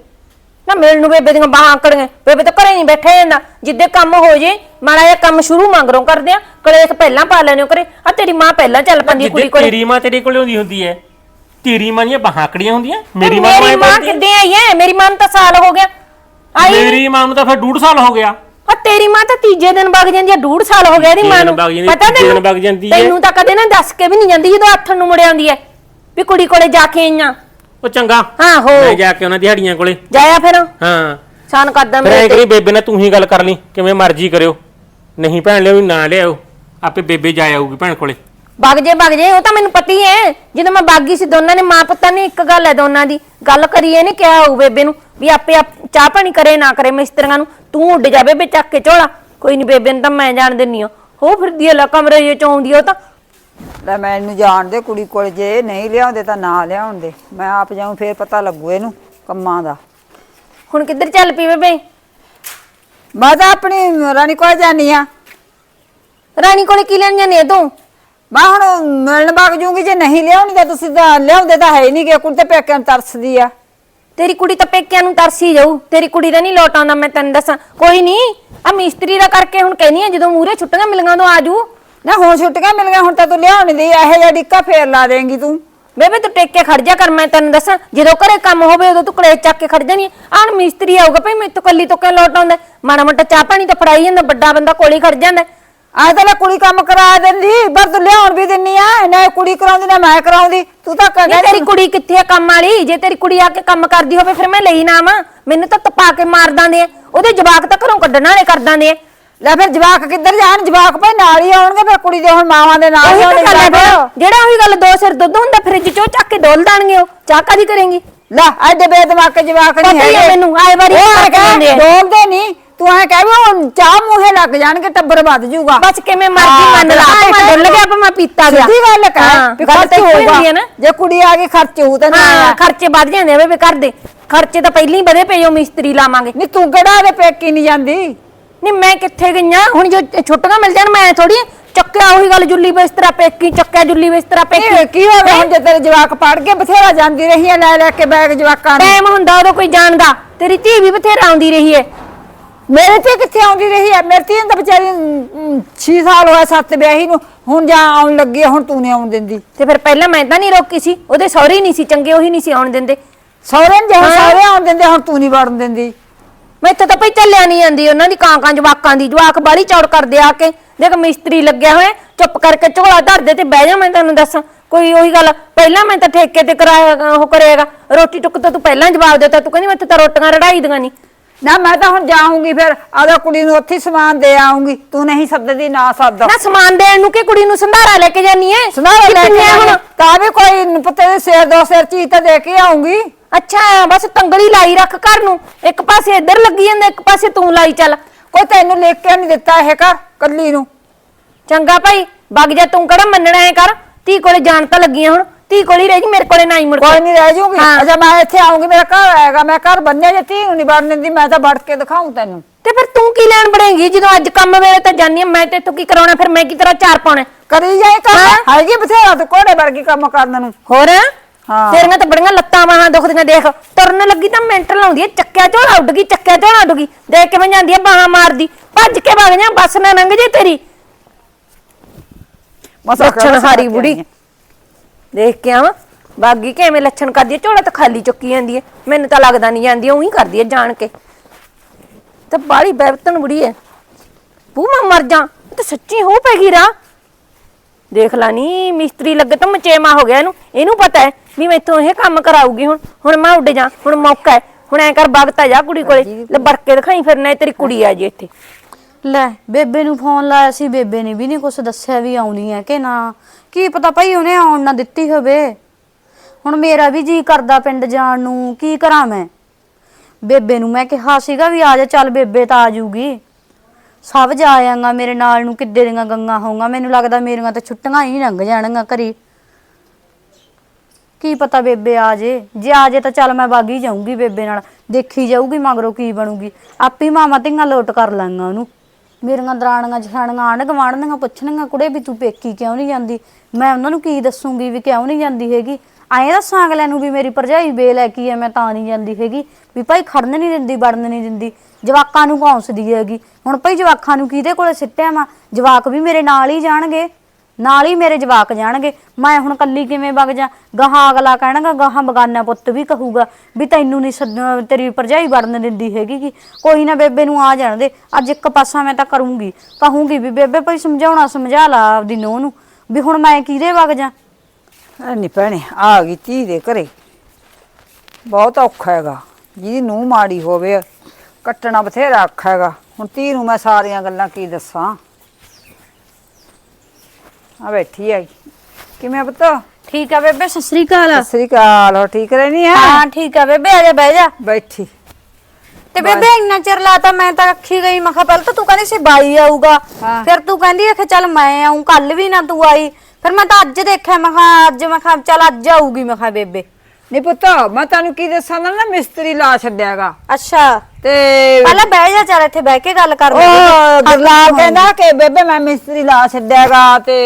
ਨਾ ਮਿਲਣ ਨੂੰ ਬੇਬੇ ਦੀਆਂ ਬਾਹਾਂ ਆਕੜੀਆਂ। ਬੇਬੇ ਤਾਂ ਘਰੇ ਨਹੀਂ ਬੈਠਾ ਜਾਂਦਾ। ਜਿੱਦੇ ਕੰਮ ਹੋ ਜੇ ਮਾੜਾ ਜਿਹਾ ਕੰਮ ਸ਼ੁਰੂ ਮੰਗਰੋਂ ਕਰਦੇ ਆ। ਕਲੇਸ਼ ਪਹਿਲਾਂ ਪਾ ਲੈਣਿਓ ਕਰੇ ਆ ਤੇਰੀ ਮਾਂ ਪਹਿਲਾਂ ਚੱਲ ਪੰਦੀ ਜਿੱਦੇ ਕੁੜੀ ਕੋਲੇ। ਤੇਰੀ ਮਾਂ ਤੇਰੇ ਕੋਲ ਆਉਂਦੀ ਹੁੰਦੀ ਐ ਤੇਰੀ ਮਾਂ ਦੀਆਂ ਬਾਹਾਂ ਆਕੜੀਆਂ ਹੁੰਦੀਆਂ? ਮੇਰੀ ਮਾਂ ਨੂੰ ਮੇਰੀ ਐਂ ਮਾਂ ਹੈ। ਕਿੱਦੇ ਆਈ ਹੈ ਮੇਰੀ ਮਾਂ ਨੂੰ ਤਾਂ ਸਾਲ ਹੋ ਗਿਆ। ਆਈ ਨੀ। ਮੇਰੀ ਮਾਂ ਨੂੰ ਤਾਂ ਫਿਰ ਡੂਢ ਸਾਲ ਹੋ ਗਿਆ। ਆ ਤੇਰੀ ਮਾਂ ਤਾਂ ਤੀਜੇ ਦਿਨ ਵਗ ਜਾਂਦੀ ਆ ਡੂਢ ਸਾਲ ਹੋ ਗਿਆ ਇਹਦੀ ਤੀਜੇ ਮਾਂ ਦਿਨ ਨੂੰ। ਵਗ ਜਾਂਦੀ, ਪਤਾ ਤੀਜੇ ਦਿਨ ਤੈਨੂੰ ਜਾਂਦੀ ਹੈ। ਤਾਂ ਕਦੇ ਨਾ ਦੱਸ ਕੇ ਵੀ ਨਹੀਂ ਜਾਂਦੀ ਜਦੋਂ ਆਥਣ ਨੂੰ ਮੁੜ ਆਉਂਦੀ ਹੈ ਵੀ ਕੁੜੀ ਕੋਲੇ ਜਾ ਕੇ ਆਈਆਂ। ਉਹ ਚੰਗਾ। ਹਾਂ ਹੋ। ਮੈਂ ਜਾ ਕੇ ਉਹਨਾਂ ਦਿਹਾੜੀਆਂ ਕੋਲੇ। ਜਾਇਆ ਫਿਰ? ਹਾਂ। ਸਾਨ ਕਰਦਾ ਫਿਰ ਐਂ ਮੇਰੇ ਕਰੀ ਬੇਬੇ ਨਾਲ ਤੂੰ ਹੀ ਗੱਲ ਕਰ ਲਈ ਕਿਵੇਂ ਮਰਜ਼ੀ ਕਰਿਓ। ਨਹੀਂ ਭੈਣ ਲਿਆਓ ਨਾ ਲਿਆਓ। ਆਪੇ ਬੇਬੇ ਜਾ ਆਊਗੀ ਭੈਣ ਕੋਲੇ। ਵਗ ਜੇ ਵਗ ਜੇ ਉਹ ਤਾਂ ਮੈਨੂੰ ਪਤੀ ਹੈ ਜਦੋਂ ਮੈਂ ਬਾਗੀ ਸੀ ਦੋਨਾਂ ਨੇ ਮਾਂ ਪੁੱਤਾਂ ਨੇ ਇੱਕ ਗੱਲ ਹੈ ਦੋਨਾਂ ਦੀ। ਗੱਲ ਕਰੀ ਇਹਨੇ ਕਿਹਾ ਹੋਊ ਬੇਬੇ ਨੂੰ ਵੀ ਆਪੇ ਆਪ ਚਾਹ ਪਾਣੀ ਕਰੇ ਨਾ ਕਰੇ ਮਿਸਤਰੀਆਂ ਨੂੰ। ਤੂੰ ਉੱਡ ਜਾ ਬੇਬੇ ਚੱਕ ਕੇ ਝੋਲਾ। ਕੋਈ ਨਹੀਂ ਬੇਬੇ ਨੂੰ ਤਾਂ ਮੈਂ ਜਾਣ ਦਿੰਨੀ ਆ। ਹੋ ਫਿਰਦੀ ਆ ਲਾ ਕਮਰੇ ਜੇ ਚੌਂਦੀ ਆ ਉਹ ਤਾਂ ਲੈ ਮੈਨੂੰ ਜਾਣ ਦੇ ਕੁੜੀ ਕੋਲ ਜੇ ਨਹੀਂ ਲਿਆਉਂਦੇ ਤਾਂ ਨਾ ਲਿਆਉਣ ਦੇ ਮੈਂ ਆਪ ਜਾਊਂ ਫੇਰ ਪਤਾ ਲੱਗੂ ਇਹਨੂੰ ਕੰਮਾਂ ਦਾ। ਹੁਣ ਕਿੱਧਰ ਚੱਲ ਪਈ ਬੇਬੇ? ਮੈਂ ਤਾਂ ਆਪਣੀ ਰਾਣੀ ਕੋਲ ਜਾਨੀ ਆ ਰਾਣੀ ਕੋਲੇ ਕੀ ਲੈਣ ਆ ਤੂੰ? ਮੈਂ ਹੁਣ ਮਿਲਣ ਵਗ ਜੂੰਗੀ ਜੇ ਨਹੀਂ ਲਿਆਉਣੀ ਤਾਂ ਤੁਸੀਂ ਤਾਂ ਲਿਆਉਂਦੇ ਤਾਂ ਹੈ ਨਹੀਂ ਕਿ ਕੁੜੀ ਤੇ ਪੇਕਿਆਂ ਨੂੰ ਤਰਸਦੀ ਆ। ਤੇਰੀ ਕੁੜੀ ਤਾਂ ਪੇਕਿਆਂ ਨੂੰ ਤਰਸੀ ਜਾਊ। ਤੇਰੀ ਕੁੜੀ ਦਾ ਨਹੀਂ ਲੋਟ ਆਉਂਦਾ ਮੈਂ ਤੈਨੂੰ ਦੱਸਾਂ। ਕੋਈ ਨਹੀਂ ਆ ਮਿਸਤਰੀ ਦਾ ਕਰਕੇ ਹੁਣ ਕਹਿੰਦੀ ਆ ਜਦੋਂ ਮੂਰੇ ਛੁੱਟੀਆਂ ਮਿਲੀਆਂ ਉਦੋਂ ਆਜੂ ਨਾ ਹੁਣ ਛੁੱਟੀਆਂ ਮਿਲ ਗਈਆਂ ਹੁਣ ਤਾਂ ਤੂੰ ਲਿਆਉਣ ਦੀ ਇਹੋ ਜਿਹਾ ਡਿੱਕਾ ਫੇਰ ਲਾ ਦੇਂਗੀ ਤੂੰ। ਬੇਬੇ ਤੂੰ ਟੇਕ ਕੇ ਖੜ ਜਾ ਕਰ ਮੈਂ ਤੈਨੂੰ ਦੱਸਾਂ ਜਦੋਂ ਘਰੇ ਕੰਮ ਹੋਵੇ ਉਦੋਂ ਤੂੰ ਕਲੇਸ਼ ਚੱਕ ਕੇ ਖੜ ਜਾਨੀ ਆਣ ਮਿਸਤਰੀ ਆਊਗਾ ਭਈ ਮੈਂ ਤੂੰ ਕੱਲੀ ਤੋਂ ਕਿਉਂ ਲੋਟ ਆਉਂਦਾ? ਮਾੜਾ ਮੋਟਾ ਚਾਹ ਪਾਣੀ ਤਾਂ ਫੜਾਈ ਜਾਂਦਾ ਵੱਡਾ ਬੰਦਾ ਕੋਲੀ ਖੜ ਜਾਂਦਾ। ਆਹ ਤਾਂ ਲੈ ਕੁੜੀ ਕੰਮ ਕਰਾ ਦਿੰਦੀ ਪਰ ਤੂੰ ਲਿਆਉਣ ਵੀ ਦਿੰਨੀ ਆ ਨਾ ਕੁੜੀ ਕਰਾਉਂਦੀ ਨਾ ਮੈਂ ਕਰਾਉਂਦੀ ਤੂੰ ਤਾਂ ਨਹੀਂ ਕਹਿੰਦਾ ਤੇਰੀ ਕੁੜੀ ਕਿੱਥੇ ਆ ਕੰਮ ਵਾਲੀ? ਜੇ ਤੇਰੀ ਕੁੜੀ ਆ ਕੇ ਕੰਮ ਕਰਦੀ ਹੋਵੇ ਫਿਰ ਮੈਂ ਲਈ ਨਾ ਆਵਾਂ। ਮੈਨੂੰ ਤਾਂ ਤਪਾ ਕੇ ਮਾਰ ਦਾਂਦੇ ਆ। ਉਹਦੇ ਜਵਾਕ ਤਾਂ ਘਰੋਂ ਕੱਢਣ ਵਾਲੇ ਕਰ ਦਾਂਦੇ ਆ। ਲੈ ਫਿਰ ਜਵਾਕ ਕਿੱਧਰ ਜਾਣ? ਜਵਾਕ ਭਾਈ ਨਾਲ ਹੀ ਆਉਣਗੇ ਫਿਰ ਕੁੜੀ ਦੇ ਹੁਣ ਮਾਵਾਂ ਦੇ ਨਾਲ ਉਹੀ ਤਾਂ ਆਉਣਗੇ ਗੱਲ ਹੈ। ਫਿਰ। ਜਿਹੜਾ ਉਹੀ ਗੱਲ ਦੋ ਸਿਰ ਦੁੱਧ ਹੁੰਦਾ ਫ੍ਰਿਜ ਚੋਂ ਚੱਕ ਕੇ ਡੋਲ ਦਾਣਗੇ ਉਹ। ਚਾਹ ਕਾਦੀ ਕਰੇਂਗੀ? ਲੈ ਐਡੇ ਬੇਦਮਾਗ ਜਵਾਕ ਨਹੀਂ ਪਤਾ ਹੀ ਹੈਗੇ। ਮੈਨੂੰ, ਆਏ ਵਾਰੀ ਉਹ ਕਰਕੇ ਹੈਗਾ, ਜਾਂਦੇ ਆ। ਡੋਲਦੇ ਨਹੀਂ। ਤੂੰ ਐ ਕਹਿ ਵੀ ਹੁਣ ਚਾਹ ਮੂਹੇ ਲੱਗ ਜਾਣਗੇ ਟੱਬਰ ਵੱਧ ਜਾਊਗਾ। ਬਸ ਕਿਵੇਂ ਮਰਜ਼ੀ ਹਾਂ, ਮੰਨ ਲਾ ਮੈਂ ਡੁੱਲ ਗਿਆ ਪਰ ਮੈਂ ਪੀਤਾ ਗਿਆ। ਸਿੱਧੀ ਗੱਲ ਕਹਿ ਹਾਂ, ਵੀ ਗੱਲ ਖਰਚ ਤਾਂ ਇੱਕੋ ਹੀ ਹੁੰਦੀ ਹੈ ਹੋਊਗਾ ਨਾ। ਜੇ ਕੁੜੀ ਆ ਗਈ ਖਰਚ ਹੋਊ ਤਾਂ ਨਾ ਹਾਂ ਖਰਚੇ ਵੱਧ ਜਾਂਦੇ ਆ ਬੇਬੇ ਘਰ ਦੇ। ਖਰਚੇ ਤਾਂ ਪਹਿਲਾਂ ਹੀ ਵਧੇ ਪਏ ਹੋ ਮਿਸਤਰੀ ਲਾਵਾਂਗੇ। ਨਹੀਂ ਤੂੰ ਕਿਹੜਾ ਦੇ ਪੇਕੀ ਨਹੀਂ ਜਾਂਦੀ? ਨਹੀਂ ਮੈਂ ਕਿੱਥੇ ਗਈਆਂ? ਹੁਣ ਜੋ ਛੁੱਟੀਆਂ ਮਿਲ ਜਾਣ ਮੈਂ ਥੋੜੀ ਚੱਕਿਆ ਉਹੀ ਗੱਲ ਜੁੱਲੀ ਬਿਸਤਰਾ ਪੇਕੀ ਚੱਕਿਆ ਜੁੱਲੀ ਬਿਸਤਰਾ ਪੇਕੀ। ਇਹ ਕੀ ਹੋ ਗਿਆ? ਹੁਣ ਜੇ ਤੇਰੇ ਜਵਾਕ ਪੜ ਕੇ ਬਥੇਰਾ ਜਾਂਦੀ ਰਹੀ ਹੈ ਲੈ ਲੈ ਕੇ ਬੈਗ ਜਵਾਕਾਂ ਨੂੰ। ਟਾਈਮ ਹੁੰਦਾ ਉਦੋਂ ਕੋਈ ਜਾਣਦਾ। ਤੇਰੀ ਧੀ ਵੀ ਬਥੇਰਾ ਆਉਂਦੀ ਰਹੀ ਹੈ ਮੇਰੇ ਤੇ ਕਿੱਥੇ ਆਉਂਦੀ ਰਹੀ ਹੈ ਮੇਰੀ ਧੀ ਨੂੰ ਤਾਂ ਵਿਚਾਰੀ 6 ਸਾਲ ਹੋਇਆ ਸੱਤ ਵਿਆਹੀ ਨੂੰ। ਹੁਣ ਜਾਂ ਆਉਣ ਲੱਗੀ ਹੁਣ ਤੂੰ ਨਹੀਂ ਆਉਣ ਦਿੰਦੀ। ਤੇ ਫਿਰ ਪਹਿਲਾਂ ਮੈਂ ਤਾਂ ਨਹੀਂ ਰੋਕੀ ਸੀ। ਉਹਦੇ ਸਹੁਰੇ ਨਹੀਂ ਸੀ ਚੰਗੇ ਉਹੀ ਨਹੀਂ ਸੀ ਆਉਣ ਦਿੰਦੇ। ਸਹੁਰੇ ਨੂੰ ਜੇ ਹੁਣ ਹਾਂ। ਸਹੁਰੇ ਆਉਣ ਦਿੰਦੇ ਹੁਣ ਤੂੰ ਨਹੀਂ ਵੜਨ ਦਿੰਦੀ। ਮੈਥੋਂ ਤਾਂ ਭਈ ਚੱਲਿਆ ਨਹੀਂ ਜਾਂਦੀ ਉਹਨਾਂ ਦੀ ਕਾਂ ਕਾਂ ਜਵਾਕਾਂ ਦੀ ਜਵਾਕ ਬਾੜੀ ਚੌੜ ਕਰਦੇ ਆ ਕੇ। ਦੇਖ ਮਿਸਤਰੀ ਲੱਗਿਆ ਹੋਇਆ ਚੁੱਪ ਕਰਕੇ ਝੋਲਾ ਧਰ ਦੇ ਤੇ ਬਹਿ ਜਾ ਮੈਂ ਤੈਨੂੰ ਦੱਸਾਂ। ਕੋਈ ਉਹੀ ਗੱਲ ਪਹਿਲਾਂ ਮੈਂ ਤਾਂ ਠੇਕੇ ਤੇ ਕਰਾਇਆ ਉਹ ਕਰੇਗਾ ਰੋਟੀ ਟੁੱਕ ਤਾਂ ਤੂੰ ਪਹਿਲਾਂ ਜਵਾਬ ਦਿੱਤਾ ਤੂੰ ਕਹਿੰਦੀ ਮੈਥੋਂ ਤਾਂ ਰੋਟੀਆਂ ਰੜਾਈ ਦੀਆਂ ਨਹੀਂ। ਨਾ ਮੈਂ ਤਾਂ ਹੁਣ ਜਾਊਂਗੀ ਫਿਰ ਆਦਾ ਕੁੜੀ ਨੂੰ ਉੱਥੇ ਹੀ ਸਮਾਨ ਦੇ ਆਉਂਗੀ ਤੂੰ ਨਹੀਂ ਸੱਦਦੀ ਨਾ ਸੱਦ। ਨਾ ਸਮਾਨ ਦੇਣ ਨੂੰ ਕਿ ਕੁੜੀ ਨੂੰ ਸੰਧਾਰਾ ਲੈ ਕੇ ਜਾਨੀ ਐ? ਸੁਨਾਰਾ ਲੈ ਕੇ ਕਿੰਨੇ ਹੁਣ? ਤਾਂ ਵੀ ਕੋਈ ਪੁੱਤੇ ਦੇ ਸਿਰ ਦੋ ਸਿਰ ਚੀਜ਼ ਤਾਂ ਦੇ ਕੇ ਆਉਂਗੀ ਅੱਛਾ ਬਸ ਤੰਗੜੀ ਲਾਈ ਰੱਖ ਘਰ ਨੂੰ। ਇੱਕ ਪਾਸੇ ਇੱਧਰ ਲੱਗੀ ਜਾਂਦਾ ਇੱਕ ਪਾਸੇ ਤੂੰ ਲਾਈ ਚੱਲ। ਕੋਈ ਤੈਨੂੰ ਲਿਖ ਕੇ ਨਹੀਂ ਦਿੱਤਾ ਘਰ ਕੱਲੀ ਨੂੰ। ਚੰਗਾ ਭਾਈ ਵਗ ਜਾ ਤੂੰ ਕਿਹੜਾ ਮੰਨਣਾ ਐ ਕਰ ਧੀ ਕੋਲੇ ਜਾਣ ਤਾਂ ਲੱਗੀਆਂ ਹੁਣ। ਧੀ ਕੋਲੇ ਹੀ ਰਹਿ ਜੀ ਮੇਰੇ ਕੋਲੇ ਨਾ ਹੀ ਮੁੜ ਕੇ। ਕੋਈ ਨਹੀਂ ਰਹਿ ਜਾਊਗੀ ਹਾਂ। ਅੱਛਾ ਮੈਂ ਇੱਥੇ ਆਉਂਗੀ ਮੇਰਾ ਘਰ ਆਏਗਾ। ਮੈਂ ਘਰ ਬੰਨਿਆ ਜੇ ਧੀ ਨੂੰ ਨਹੀਂ ਵੜਨ ਦਿੰਦੀ ਮੈਂ ਤਾਂ ਵੜ ਕੇ ਦਿਖਾਉਂ ਤੈਨੂੰ। ਤੇ ਫਿਰ ਤੂੰ ਕੀ ਲੈਣ ਬੜੇਂਗੀ ਜਦੋਂ ਅੱਜ ਕੰਮ ਵੇਲੇ ਤਾਂ ਜਾਨੀ ਆਂ, ਮੈਂ ਤੇ ਤੂੰ ਕੀ ਕਰਾਉਣਾ? ਫਿਰ ਮੈਂ ਕੀ ਤਰ੍ਹਾਂ ਚਾਰ ਪਾਉਣਾ? ਕਰੀ ਜਾਏ ਕੰਮ। ਹੈਗੀ ਬਥੇਰਾ ਤੇ ਕੋੜੇ ਵਰਗੀ ਕੰਮ ਕਰਨ ਨੂੰ। ਹੋਰ? ਹਾਂ। ਤੇਰੀਆਂ ਤਾਂ ਬੜੀਆਂ ਲੱਤਾਂ ਬਾਹਾਂ ਦੁਖਦੀਆਂ ਦੇਖ ਤੁਰਨ ਲੱਗੀ ਤਾਂ ਮਿੰਟ ਲਾਉਂਦੀ ਐ ਚੱਕਿਆ ਝੋਲਾ ਉੱਡ ਗਈ ਚੱਕਿਆ ਝੋਲਾ ਉੱਡ ਗਈ ਦੇਖ ਕੇ ਜਾਂਦੀ ਐ ਬਾਹਾਂ ਮਾਰਦੀ ਭੱਜ ਕੇ ਵਗ ਜਾ ਬੱਸ ਨਾ ਲੰਘ ਜੇ ਤੇਰੀ। ਮਸਾ ਲੱਛਣ ਹਾਰੀ ਬੁੜੀ। ਦੇਖ ਕੇ ਆਵਾਂ ਬਾਗੀ ਕਿਵੇਂ ਲੱਛਣ ਕਰਦੀ ਐ ਝੋਲਾ ਤਾਂ ਖਾਲੀ ਚੁੱਕੀ ਜਾਂਦੀ ਐ ਮੈਨੂੰ ਤਾਂ ਲੱਗਦਾ ਨਹੀਂ ਜਾਂਦੀ ਉਹੀ ਕਰਦੀ ਐ ਜਾਣ ਕੇ। ਤੇ ਬਾੜੀ ਬੈਵਤਨ ਬੁੜੀ ਐ। ਬੂ ਮੈਂ ਮਰ ਜਾ ਤਾਂ ਸੱਚੀ ਹੋ ਪੈਗੀ ਰਾ ਦੇਖ ਲਾ ਨੀ ਮਿਸਤਰੀ ਲੱਗੇ ਤਾਂ ਮਚੇਮਾ ਹੋ ਗਿਆ ਇਹਨੂੰ। ਇਹਨੂੰ ਪਤਾ ਹੈ ਵੀ ਮੈਥੋਂ ਇਹ ਕੰਮ ਕਰਾਊਗੀ ਹੁਣ। ਹੁਣ ਮੈਂ ਉੱਡ ਜਾ ਹੁਣ ਮੌਕਾ ਹੈ। ਹੁਣ ਐ ਕਰ ਬਗਤਾ ਜਾ ਕੁੜੀ ਕੋਲੇ। ਲੈ ਵੜ ਕੇ ਦਿਖਾਈ ਫਿਰ ਨਾ ਤੇਰੀ ਕੁੜੀ ਆ ਜੇ ਇੱਥੇ। ਲੈ ਬੇਬੇ ਨੂੰ ਫੋਨ ਲਾਇਆ ਸੀ ਬੇਬੇ ਨੇ ਵੀ ਨਹੀਂ ਕੁਛ ਦੱਸਿਆ ਵੀ ਆਉਣੀ ਹੈ ਕਿ ਨਾ। ਕੀ ਪਤਾ ਭਾਈ ਉਹਨੇ ਆਉਣ ਨਾ ਦਿੱਤੀ ਹੋਵੇ। ਹੁਣ ਮੇਰਾ ਵੀ ਜੀ ਕਰਦਾ ਪਿੰਡ ਜਾਣ ਨੂੰ ਕੀ ਕਰਾਂ ਮੈਂ? ਬੇਬੇ ਨੂੰ ਮੈਂ ਕਿਹਾ ਸੀਗਾ ਵੀ ਆ ਜਾ ਚੱਲ ਬੇਬੇ ਤਾਂ ਆ ਜੂਗੀ ਸਭ ਜਾ ਆਂਗਾ ਮੇਰੇ ਨਾਲ ਨੂੰ, ਕਿੱਦੇ ਦੀਆਂ ਗੰਗਾ ਹੋਊਗਾ? ਮੈਨੂੰ ਲੱਗਦਾ ਮੇਰੀਆਂ ਤਾਂ ਛੁੱਟੀਆਂ ਹੀ ਲੰਘ ਜਾਣਗੀਆਂ ਘਰੀ। ਕੀ ਪਤਾ ਬੇਬੇ ਆ ਜੇ? ਜੇ ਆ ਜੇ ਤਾਂ ਚੱਲ ਮੈਂ ਬਾਗੀ ਜਾਊਂਗੀ ਬੇਬੇ ਨਾਲ। ਦੇਖੀ ਜਾਊਗੀ ਮਗਰੋਂ ਕੀ ਬਣੂਗੀ। ਆਪੇ ਮਾਮਾ ਧੀਆਂ ਲੋਟ ਕਰ ਲਾਂਗਾ ਉਹਨੂੰ। ਮੇਰੀਆਂ ਦਰਾਣੀਆਂ, ਜਠਾਣੀਆਂ ਆਂਢ ਗੁਆਂਢ ਪੁੱਛਣਗੀਆਂ, ਕੁੜੇ ਵੀ ਤੂੰ ਪੇਕੀ ਕਿਉਂ ਨਹੀਂ ਜਾਂਦੀ? ਮੈਂ ਉਹਨਾਂ ਨੂੰ ਕੀ ਦੱਸੂਗੀ ਵੀ ਕਿਉਂ ਨਹੀਂ ਜਾਂਦੀ ਹੈਗੀ? ਐਂ ਦੱਸਾਂ ਅਗਲਿਆਂ ਨੂੰ ਵੀ ਮੇਰੀ ਭਰਜਾਈ ਬੇਲ ਹੈ ਕੀ ਹੈ ਮੈਂ ਤਾਂ ਨਹੀਂ ਜਾਂਦੀ ਹੈਗੀ। ਵੀ ਭਾਈ ਖੜਨ ਨਹੀਂ ਦਿੰਦੀ, ਵੜਨ ਨਹੀਂ ਦਿੰਦੀ। ਜਵਾਕਾਂ ਨੂੰ ਕੌਂਸਦੀ ਹੈਗੀ? ਹੁਣ ਭਾਈ ਜਵਾਕਾਂ ਨੂੰ ਕਿਹਦੇ ਕੋਲੇ ਸਿੱਟਿਆ ਵਾ ਜਵਾਕ ਵੀ ਮੇਰੇ ਨਾਲ ਹੀ ਜਾਣਗੇ। ਨਾਲ ਹੀ ਮੇਰੇ ਜਵਾਕ ਜਾਣਗੇ। ਮੈਂ ਹੁਣ ਕੱਲੀ ਕਿਵੇਂ ਵਗ ਜਾ? ਗਾਹਾਂ ਅਗਲਾ ਕਹਿਣਗਾ, ਗਾਹਾਂ ਬਗਾਨਾ ਪੁੱਤ ਵੀ ਕਹੂਗਾ ਵੀ ਤੈਨੂੰ ਨਹੀਂ ਤੇਰੀ ਭਰਜਾਈ ਵੜਨ ਦਿੰਦੀ ਹੈਗੀ ਗੀ। ਕੋਈ ਨਾ ਬੇਬੇ ਨੂੰ ਆ ਜਾਣ ਦੇ। ਅੱਜ ਇੱਕ ਪਾਸਾ ਮੈਂ ਤਾਂ ਕਰੂੰਗੀ। ਕਹੂੰਗੀ ਵੀ ਬੇਬੇ ਭਾਈ ਸਮਝਾਉਣਾ ਸਮਝਾ ਲਾ ਆਪਦੀ ਨੂੰਹ ਨੂੰ। ਵੀ ਹੁਣ ਮੈਂ ਕਿਹਦੇ ਵਗ ਜਾ? ਨਹੀਂ ਭੈਣੇ ਆ ਗਈ ਧੀ ਦੇ ਘਰੇ। ਬਹੁਤ ਔਖਾ ਹੈਗਾ ਜਿਹਦੀ ਨੂੰ ਮਾੜੀ ਹੋਵੇ ਕੱਟਣਾ ਬਥੇਰਾ ਔਖਾ ਹੈਗਾ। ਹੁਣ ਧੀ ਨੂੰ ਮੈਂ ਸਾਰੀਆਂ ਗੱਲਾਂ ਕੀ ਦੱਸਾਂ? ਆ ਬੈਠੀ ਹੈ ਕਿਵੇਂ ਆ ਪੁੱਤ? ਠੀਕ ਆ ਬੇਬੇ ਸਤਿ ਸ੍ਰੀ ਅਕਾਲ। ਸਤਿ ਸ੍ਰੀ ਅਕਾਲ ਹੋ ਠੀਕ ਰਹਿਣੀ ਹੈ ਹਾਂ ਠੀਕ ਆ ਬੇਬੇ ਆ ਜਾ ਬਹਿ ਜਾ। ਬੈਠੀ। ਤੇ ਬੇਬੇ ਇੰਨਾ ਚਿਰ ਲਾਤਾ ਮੈਂ ਤਾਂ ਅੱਖੀ ਗਈ ਮੈਂ ਕਿਹਾ ਪਹਿਲਾਂ ਤਾਂ ਤੂੰ ਕਹਿੰਦੀ ਸੀ ਬਾਈ ਆਊਗਾ। ਹਾਂ। ਫਿਰ ਤੂੰ ਕਹਿੰਦੀ ਕਿ ਚੱਲ ਮੈਂ ਆਉਂ ਕੱਲ ਵੀ ਨਾ ਤੂੰ ਆਈ। ਫਿਰ ਮੈਂ ਤਾਂ ਅੱਜ ਦੇਖਿਆ ਮੈਂ ਕਿਹਾ ਅੱਜ ਮੈਂ ਕਿਹਾ ਚੱਲ ਅੱਜ ਆਊਗੀ ਮੈਂ ਕਿਹਾ ਬੇਬੇ। ਨਹੀਂ ਪੁੱਤ ਮੈਂ ਤੈਨੂੰ ਕੀ ਦੱਸਾਂ ਨਾ ਨਾ ਮਿਸਤਰੀ ਲਾ ਛੱਡਿਆਗਾ। ਅੱਛਾ। ਤੇ ਪਹਿਲਾਂ ਬਹਿ ਜਾ ਚੱਲ ਇੱਥੇ ਬਹਿ ਕੇ ਗੱਲ ਕਰ ਉਹ ਗੁਰਲਾਲ ਕਹਿੰਦਾ ਕਿ ਬੇਬੇ ਮੈਂ ਮਿਸਤਰੀ ਲਾ ਛੱਡਿਆਗਾ ਤੇ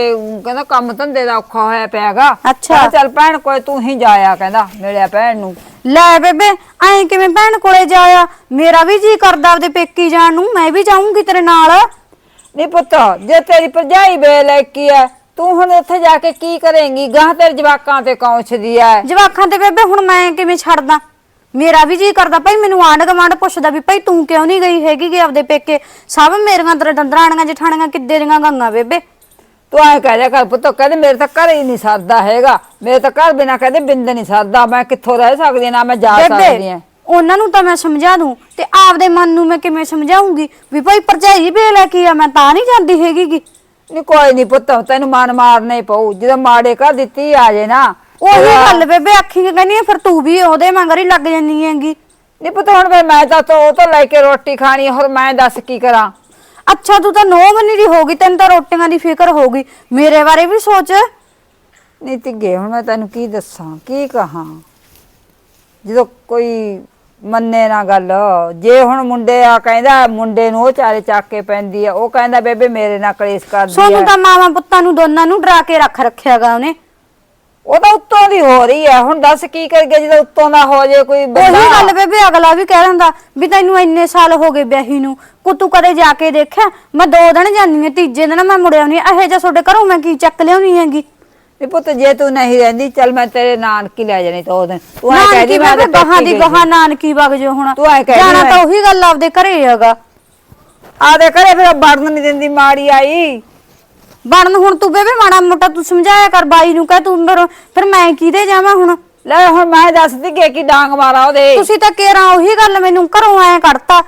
ਕਹਿੰਦਾ ਕੰਮ ਧੰਦੇ ਦਾ ਔਖਾ ਹੋਇਆ ਪਿਆਗਾ। ਅੱਛਾ। ਚੱਲ ਭੈਣ ਕੋਈ ਤੂੰ ਹੀ ਜਾਇਆ ਕਹਿੰਦਾ ਮਿਲਿਆ ਭੈਣ ਨੂੰ। ਲੈ ਬੇਬੇ ਐਂ ਕਿਵੇਂ ਭੈਣ ਕੋਲੇ ਜਾਇਆ? ਮੇਰਾ ਵੀ ਜੀ ਕਰਦਾ ਆਪਦੇ ਪੇਕੀ ਜਾਣ ਨੂੰ ਮੈਂ ਵੀ ਜਾਊਂਗੀ ਤੇਰੇ ਨਾਲ। ਨਹੀਂ ਪੁੱਤ ਜੇ ਤੇਰੀ ਭਰਜਾਈ ਬੇਲੈਕੀ ਐ ਤੂੰ ਹੁਣ ਉੱਥੇ ਜਾ ਕੇ ਕੀ ਕਰੇਂਗੀ? ਗਾਹ ਤੇਰੇ ਜਵਾਕਾਂ ਤੇ ਕੌਂਛਦੀ ਐ? ਜਵਾਖਾਂ ਤੇ ਬੇਬੇ ਹੁਣ ਮੈਂ ਕਿਵੇਂ ਛੱਡਦਾ? ਮੇਰਾ ਵੀ ਜੀ ਕਰਦਾ ਭਾਈ ਮੈਨੂੰ ਆਂਢ ਗਵਾਂਢ ਪੁੱਛਦਾ ਵੀ ਭਾਈ ਤੂੰ ਕਿਉਂ ਨਹੀਂ ਗਈ ਹੈਗੀ ਕਿ ਆਪਦੇ ਪੇਕੇ? ਸਭ ਮੇਰੀਆਂ ਤੇਰੇ ਡੰਦਰਾਣੀਆਂ ਜਠਾਣੀਆਂ ਕਿੱਦੇ ਦੀਆਂ ਗੰਗਾ ਬੇਬੇ? ਤੂੰ ਐ ਕਹਿ ਜਾ ਕਰ ਪੁੱਤ ਕਹਿੰਦੇ ਮੇਰੇ ਤਾਂ ਘਰ ਹੀ ਨਹੀਂ ਸਰਦਾ ਹੈਗਾ। ਮੇਰੇ ਤਾਂ ਘਰ ਬਿਨਾ ਕਹਿੰਦੇ ਬਿੰਦ ਨਹੀਂ ਸਰਦਾ। ਮੈਂ ਕਿੱਥੋਂ ਰਹਿ ਸਕਦੀ ਨਾ ਮੈਂ ਜਾ ਸਕਦੀ ਬੇਬੇ ਆ। ਉਹਨਾਂ ਨੂੰ ਤਾਂ ਮੈਂ ਸਮਝਾ ਦੂੰ ਤੇ ਆਪਦੇ ਮਨ ਨੂੰ ਮੈਂ ਕਿਵੇਂ ਸਮਝਾਉਂਗੀ? ਵੀ ਭਾਈ ਭਰਜਾਈ ਵੀ ਲੈ ਕੇ ਆ ਮੈਂ ਤਾਂ ਨਹੀਂ ਜਾਂਦੀ ਹੈਗੀ ਗੀ। ਨਹੀਂ ਕੋਈ ਨਹੀਂ ਪੁੱਤ ਤੈਨੂੰ ਮਨ ਮਾਰਨਾ ਹੀ ਪਊ। ਜਦੋਂ ਮਾੜੇ ਘਰ ਦਿੱਤੀ ਆ ਜੇ ਨਾ ਉਹੀ ਗੱਲ ਬੇਬੇ ਕਿ ਕਹਿੰਦੀ ਆ, ਫਿਰ ਤੂੰ ਵੀ ਉਹਦੇ ਮਗਰ ਹੀ ਲੱਗ ਜਾਂਦੀ ਹੈਗੀ। ਨਹੀਂ ਪੁੱਤ ਹੁਣ ਫਿਰ ਮੈਂ ਤਾਂ ਤੋਂ ਉਹ ਤੋਂ ਲੈ ਕੇ ਰੋਟੀ ਖਾਣੀ ਹੋਰ ਮੈਂ ਦੱਸ ਕੀ ਕਰਾਂ? ਅੱਛਾ ਤੂੰ ਤਾਂ ਨੌ ਮਹੀਨੇ ਦੀ ਹੋ ਗਈ ਤੈਨੂੰ ਤਾਂ ਰੋਟੀਆਂ ਦੀ ਫਿਕਰ ਹੋ ਗਈ। ਮੇਰੇ ਬਾਰੇ ਵੀ ਸੋਚ। ਨਹੀਂ ਤਿੱਗੇ ਹੁਣ ਮੈਂ ਤੈਨੂੰ ਕੀ ਦੱਸਾਂ ਕੀ ਕਹਾਂ? ਜਦੋਂ ਕੋਈ ਮੰਨੇ ਨਾ ਗੱਲ। ਜੇ ਹੁਣ ਮੁੰਡੇ ਆ ਕਹਿੰਦਾ ਮੁੰਡੇ ਨੂੰ ਉਹ ਚਾਰੇ ਚੱਕ ਕੇ ਪੈਂਦੀ ਆ ਉਹ ਕਹਿੰਦਾ ਬੇਬੇ ਮੇਰੇ ਨਾਲ ਕਲੇਸ਼ ਕਰਦੀ ਸੋਨੂੰ ਆ। ਤਾਂ ਮਾਵਾਂ ਪੁੱਤਾਂ ਨੂੰ ਦੋਨਾਂ ਨੂੰ ਡਰਾ ਕੇ ਰੱਖ ਰੱਖਿਆਗਾ ਉਹਨੇ। ਉਹ ਤਾਂ ਉੱਤੋਂ ਦੀ ਹੋ ਰਹੀ ਹੈ ਹੁਣ ਦੱਸ ਕੀ ਕਰੀਏ ਜਦੋਂ ਉੱਤੋਂ ਦਾ ਹੋ ਜੇ ਕੋਈ ਉਹੀ ਬੰਦਾ। ਗੱਲ ਬੇਬੇ ਅਗਲਾ ਵੀ ਕਹਿ ਦਿੰਦਾ ਵੀ ਤੈਨੂੰ ਇੰਨੇ ਸਾਲ ਹੋ ਗਏ ਵਿਆਹੀ ਨੂੰ। ਕੋ ਤੂੰ ਕਦੇ ਜਾ ਕੇ ਦੇਖਿਆ ਮੈਂ ਦੋ ਦਿਨ ਜਾਂਦੀ ਹਾਂ ਤੀਜੇ ਦਿਨ ਮੈਂ ਮੁੜਿਆ ਨਹੀਂ। ਇਹੋ ਜਿਹਾ ਤੁਹਾਡੇ ਘਰੋਂ ਮੈਂ ਕੀ ਚੱਕ ਲਿਆਉਣੀ ਹੈਗੀ? ਵੀ ਪੁੱਤ ਜੇ ਤੂੰ ਨਹੀਂ ਰਹਿੰਦੀ ਚੱਲ ਮੈਂ ਤੇਰੇ ਨਾਨਕੀ ਲੈ ਜਾਣੀ ਤਾਂ ਦਿਨ। ਤੂੰ ਐ ਨਾਨਕੀ ਕਹਿਦੀ ਮੈਂ ਤਾਂ ਗਾਹਾਂ ਦੀ ਗਾਹਾਂ ਨਾਨਕੀ ਵਗ ਜੋ ਹੁਣ। ਤੂੰ ਐਂ ਕਹਿ ਰਹੀ ਜਾਣਾ ਮੈਂ- ਤਾਂ ਉਹੀ ਗੱਲ ਆਪਦੇ ਘਰੇ ਹੈਗਾ। ਆ ਦੇ ਘਰੇ ਫਿਰ ਵੜਨ ਨਹੀਂ ਦਿੰਦੀ ਮਾੜੀ ਆਈ। ਬਣਨ ਹੁਣ ਤੂੰ ਬੇਬੇ ਮਾੜਾ ਮੋਟਾ ਤੂੰ ਸਮਝਾਇਆ ਕਰ ਬਾਈ ਨੂੰ ਕਹਿ ਤੂੰ ਫਿਰ ਫਿਰ ਮੈਂ ਕਿਹਦੇ ਜਾਵਾਂ ਹੁਣ? ਲੈ ਹੁਣ ਮੈਂ ਦੱਸਦੀ ਕਿ ਕੀ ਡਾਂਗ ਮਾਰਾ ਉਹਦੇ। ਤੁਸੀਂ ਤਾਂ ਕੇਰਾਂ ਉਹੀ ਗੱਲ ਮੈਨੂੰ ਘਰੋਂ ਆਇਆ ਕੱਢਤਾ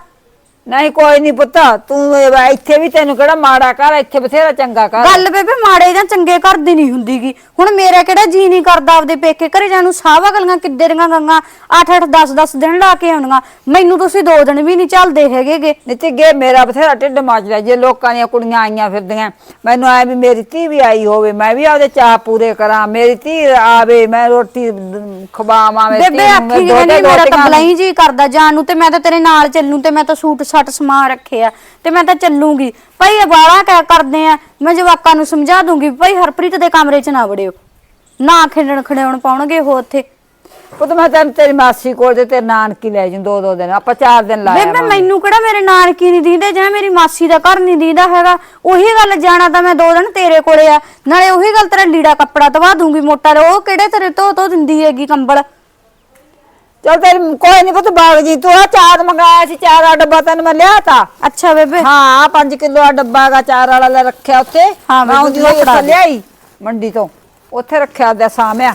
ਨਹੀਂ ਕੋਈ ਨਹੀਂ ਪੁੱਤ ਤੂੰ ਇਹ ਇੱਥੇ ਵੀ ਤੈਨੂੰ ਕਿਹੜਾ ਮਾੜਾ ਕਰ ਇੱਥੇ ਬਥੇਰਾ ਚੰਗਾ ਕਰ ਗੱਲ ਬੇਬੇ ਮਾੜੇ ਜਾਂ ਚੰਗੇ ਘਰ ਦੀ ਨਹੀਂ ਹੁੰਦੀਗੀ। ਹੁਣ ਮੇਰਾ ਕਿਹੜਾ ਜੀ ਨਹੀਂ ਕਰਦਾ ਆਪਦੇ ਪੇਕੇ ਘਰੇ ਜਾਣ ਨੂੰ? ਸਾਵਾ ਗਲੀਆਂ ਕਿੱਦੇ ਦੀਆਂ ਗੰਗਾ? 8 8 10 10 ਦਿਨ ਲਾ ਕੇ ਆਉਣੀਆਂ। ਮੈਨੂੰ ਤੁਸੀਂ ਦੋ ਦਿਨ ਵੀ ਨਹੀਂ ਚੱਲਦੇ ਹੈਗੇਗੇ। ਨਿੱਤੀ ਗੇ ਮੇਰਾ ਬਥੇਰਾ ਢਿੱਡ ਮੱਚਦਾ ਜੇ ਲੋਕਾਂ ਦੀਆਂ ਕੁੜੀਆਂ ਆਈਆਂ ਫਿਰਦੀਆਂ। ਮੈਨੂੰ ਐ ਵੀ ਮੇਰੀ ਧੀ ਵੀ ਆਈ ਹੋਵੇ ਮੈਂ ਵੀ ਆਪਦੇ ਚਾਹ ਪੂਰੇ ਕਰਾਂ। ਮੇਰੀ ਧੀ ਆਵੇ ਮੈਂ ਰੋਟੀ ਦ- ਖਵਾਵਾਂ ਮੇਰੀ ਬੇਬੇ ਧੀ ਨੂੰ, ਆਖੀ ਮੇਰੇ ਜਿਵੇਂ ਦੋਹਤੇ ਨਹੀਂ ਮੇਰਾ ਤਾਂ ਰੋਟੀਆਂ ਬਲਾਈ ਜੀ ਕਰਦਾ ਜਾਣ ਨੂੰ ਤੇ ਮੈਂ ਤਾਂ ਤੇਰੇ ਨਾਲ ਚੱਲੂ ਤੇ ਮੈਂ ਤਾਂ ਸੂਟ ਸੱਟ ਸਮਾਨ ਰੱਖਿਆ ਤੇ ਮੈਂ ਤਾਂ ਚੱਲੂਗੀ। ਭਾਈ ਇਹ ਬਾਲਾ ਕਿਆ ਕਰਦੇ ਆ ਮੈਂ ਜਵਾਕਾਂ ਨੂੰ ਸਮਝਾ ਦੂੰਗੀ ਭਾਈ ਹਰਪ੍ਰੀਤ ਦੇ ਕਮਰੇ 'ਚ ਨਾ ਵੜਿਓ। ਨਾ ਖੇਡਣ ਖੜਿਆਉਣ ਪਾਉਣਗੇ ਉਹ ਉੱਥੇ। ਪੁੱਤ ਮੈਂ ਤੈਨੂੰ ਤੇਰੀ ਮਾਸੀ ਕੋਲ ਤੇ ਤੇਰੇ ਨਾਨਕੀ ਲੈ ਜੂ ਦੋ ਦੋ ਦਿਨ ਆਪਾਂ ਚਾਰ ਦਿਨ ਲਾਇਆ ਬੇਬੇ ਮੈਨੂੰ ਕਿਹੜਾ ਮੇਰੇ ਨਾਨਕੀ ਨਹੀਂ ਦੀਂਦੇ ਜਾਂ ਮੇਰੀ ਮਾਸੀ ਦਾ ਘਰ ਨਹੀਂ ਦੀਂਦਾ ਹੈਗਾ। ਉਹੀ ਗੱਲ ਜਾਣਾ ਤਾਂ ਮੈਂ ਦੋ ਦਿਨ ਤੇਰੇ ਕੋਲੇ ਆ। ਨਾਲੇ ਉਹੀ ਗੱਲ ਤੇਰਾ ਲੀੜਾ ਕੱਪੜਾ ਤਵਾ ਦੂੰਗੀ ਮੋਟਾ ਉਹ ਕਿਹੜੇ ਤੇਰੇ ਧੋ ਧੋ ਦਿੰਦੀ ਹੈਗੀ ਕੰਬਲ? ਚਲ ਤੇਰੀ ਕੋਈ ਨਹੀਂ ਪੁੱਤ ਬਾਗ ਜੀ ਤੂੰ ਆ ਚਾਰ ਮੰਗਾਇਆ ਸੀ ਚਾਰ ਦਾ ਡੱਬਾ ਤੈਨੂੰ ਮੈਂ ਲਿਆ ਤਾ ਅੱਛਾ ਬੇਬੇ ਹਾਂ 5 ਕਿਲੋ ਦਾ ਡੱਬਾ ਦਾ ਚਾਰ ਵਾਲਾ ਲੈ ਰੱਖਿਆ ਉੱਥੇ ਹਾਂ, ਮੈਂ ਉਹਦੀ ਉਹ ਫੜਾ। ਲਿਆਈ ਮੰਡੀ ਤੋਂ ਉੱਥੇ ਰੱਖਿਆ ਦਾ ਸਾਮਿਆ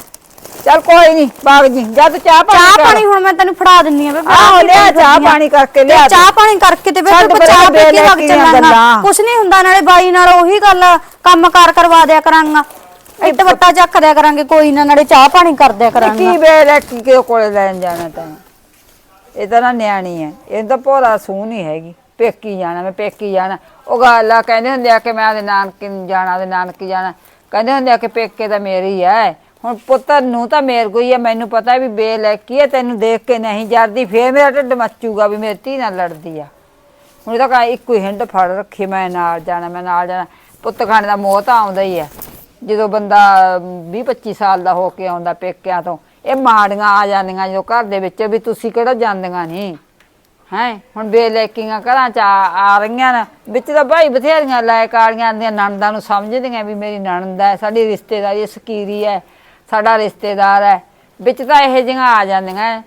ਚਲ ਕੋਈ ਨਹੀਂ ਬਾਗ ਜੀ ਜਦ ਚਾਹ ਪਾਣੀ ਚਾਹ ਕਰ। ਪਾਣੀ ਹੁਣ ਮੈਂ ਤੈਨੂੰ ਫੜਾ ਦਿੰਨੀ ਆ ਬੇਬੇ ਆਹੋ, ਲਿਆ ਚਾਹ ਆ। ਪਾਣੀ ਕਰਕੇ ਤੇ ਲਿਆ ਚਾਹ ਦੇ। ਪਾਣੀ ਕਰਕੇ ਤੇ ਛੱਡ ਬੇਬੇ ਪਰੇ ਚਾਹ ਪੀ ਕੇ ਬੇਲੇ ਵਗ ਕੀਆਂ ਚੱਲਾਂਗਾ ਗੱਲਾਂ। ਕੁਛ ਨਹੀਂ ਹੁੰਦਾ ਨਾਲੇ ਬਾਈ ਨਾਲ ਉਹੀ ਗੱਲ ਕੰਮ ਕਾਰ ਕਰਵਾ ਦਿਆ ਕਰਾਂਗਾ ਇੱਟ ਵੱਟਾ ਚੱਕ ਦਿਆ ਕਰਾਂਗੇ ਕੋਈ ਨਾ ਨਾਲੇ ਚਾਹ ਪਾਣੀ ਕਰ ਦਿਆ ਕਰਾਂਗਾ। ਕੀ ਹੈ? ਕੀ ਕਿਹਦੇ ਕੋਲੇ ਲੈਣ ਜਾਣਾ ਤਾਂ? ਇਹ ਤਾਂ ਨਾ ਨਿਆਣੀ ਹੈ। ਇਹ ਤਾਂ ਭੋਰਾ ਸੂ ਨਹੀਂ ਹੈਗੀ। ਪੇਕੀ ਜਾਣਾ ਮੈਂ ਪੇਕੀ ਜਾਣਾ। ਉਹ ਗੱਲ ਆ ਕਹਿੰਦੇ ਹੁੰਦੇ ਆ ਕਿ ਮੈਂ ਉਹਦੇ ਨਾਨਕੇ ਨੂੰ ਜਾਣਾ ਉਹਦੇ ਨਾਨਕੇ ਜਾਣਾ। ਕਹਿੰਦੇ ਹੁੰਦੇ ਆ ਕਿ ਪੇਕੇ ਤਾਂ ਮੇਰੀ ਹੈ। ਹੁਣ ਪੁੱਤਰ ਨੂੰ ਤਾਂ ਮੇਰ ਕੋਈ ਹੈ। ਮੈਨੂੰ ਪਤਾ ਵੀ ਬੇਲ ਹੈ ਕੀ ਹੈ ਤੈਨੂੰ ਦੇਖ ਕੇ ਨਹੀਂ ਜਰਦੀ। ਫੇਰ ਮੇਰਾ ਢਿੱਡ ਮੱਚੂਗਾ ਵੀ ਮੇਰੀ ਧੀ ਨਾਲ ਲੜਦੀ ਆ। ਹੁਣ ਇਹ ਤਾਂ ਕਹਾਂ ਇੱਕੋ ਹੀ ਹਿੰਡ ਫੜ ਰੱਖੀ ਮੈਂ ਨਾਲ ਜਾਣਾ ਮੈਂ ਨਾਲ ਜਾਣਾ। ਪੁੱਤ ਖਾਣੇ ਦਾ ਮੋਹ ਤਾਂ ਆਉਂਦਾ ਹੀ ਹੈ ਜਦੋਂ ਬੰਦਾ 20 25 ਸਾਲ ਦਾ ਹੋ ਕੇ ਆਉਂਦਾ ਪੇਕਿਆਂ ਤੋਂ, ਇਹ ਮਾੜੀਆਂ ਆ ਜਾਂਦੀਆਂ ਜਦੋਂ ਘਰ ਦੇ ਵਿੱਚ, ਵੀ ਤੁਸੀਂ ਕਿਹੜਾ ਜਾਂਦੀਆਂ ਨਹੀਂ? ਹੈ? ਹੁਣ ਬੇਲੇਕੀਆਂ ਘਰਾਂ ਚ ਆ ਆ ਰਹੀਆਂ ਨੇ, ਵਿੱਚ ਤਾਂ ਭਾਈ ਬਥੇਰੀਆਂ ਲਾਇਕ ਵਾਲੀਆਂ ਦੀਆਂ ਨਣਦਾਂ ਨੂੰ ਸਮਝਦੀਆਂ ਵੀ ਮੇਰੀ ਨਣਦ ਹੈ, ਸਾਡੀ ਰਿਸ਼ਤੇਦਾਰੀ ਸਕੀਰੀ ਹੈ, ਸਾਡਾ ਰਿਸ਼ਤੇਦਾਰ ਹੈ। ਵਿੱਚ ਤਾਂ ਇਹੋ ਜਿਹੀਆਂ ਆ ਜਾਂਦੀਆਂ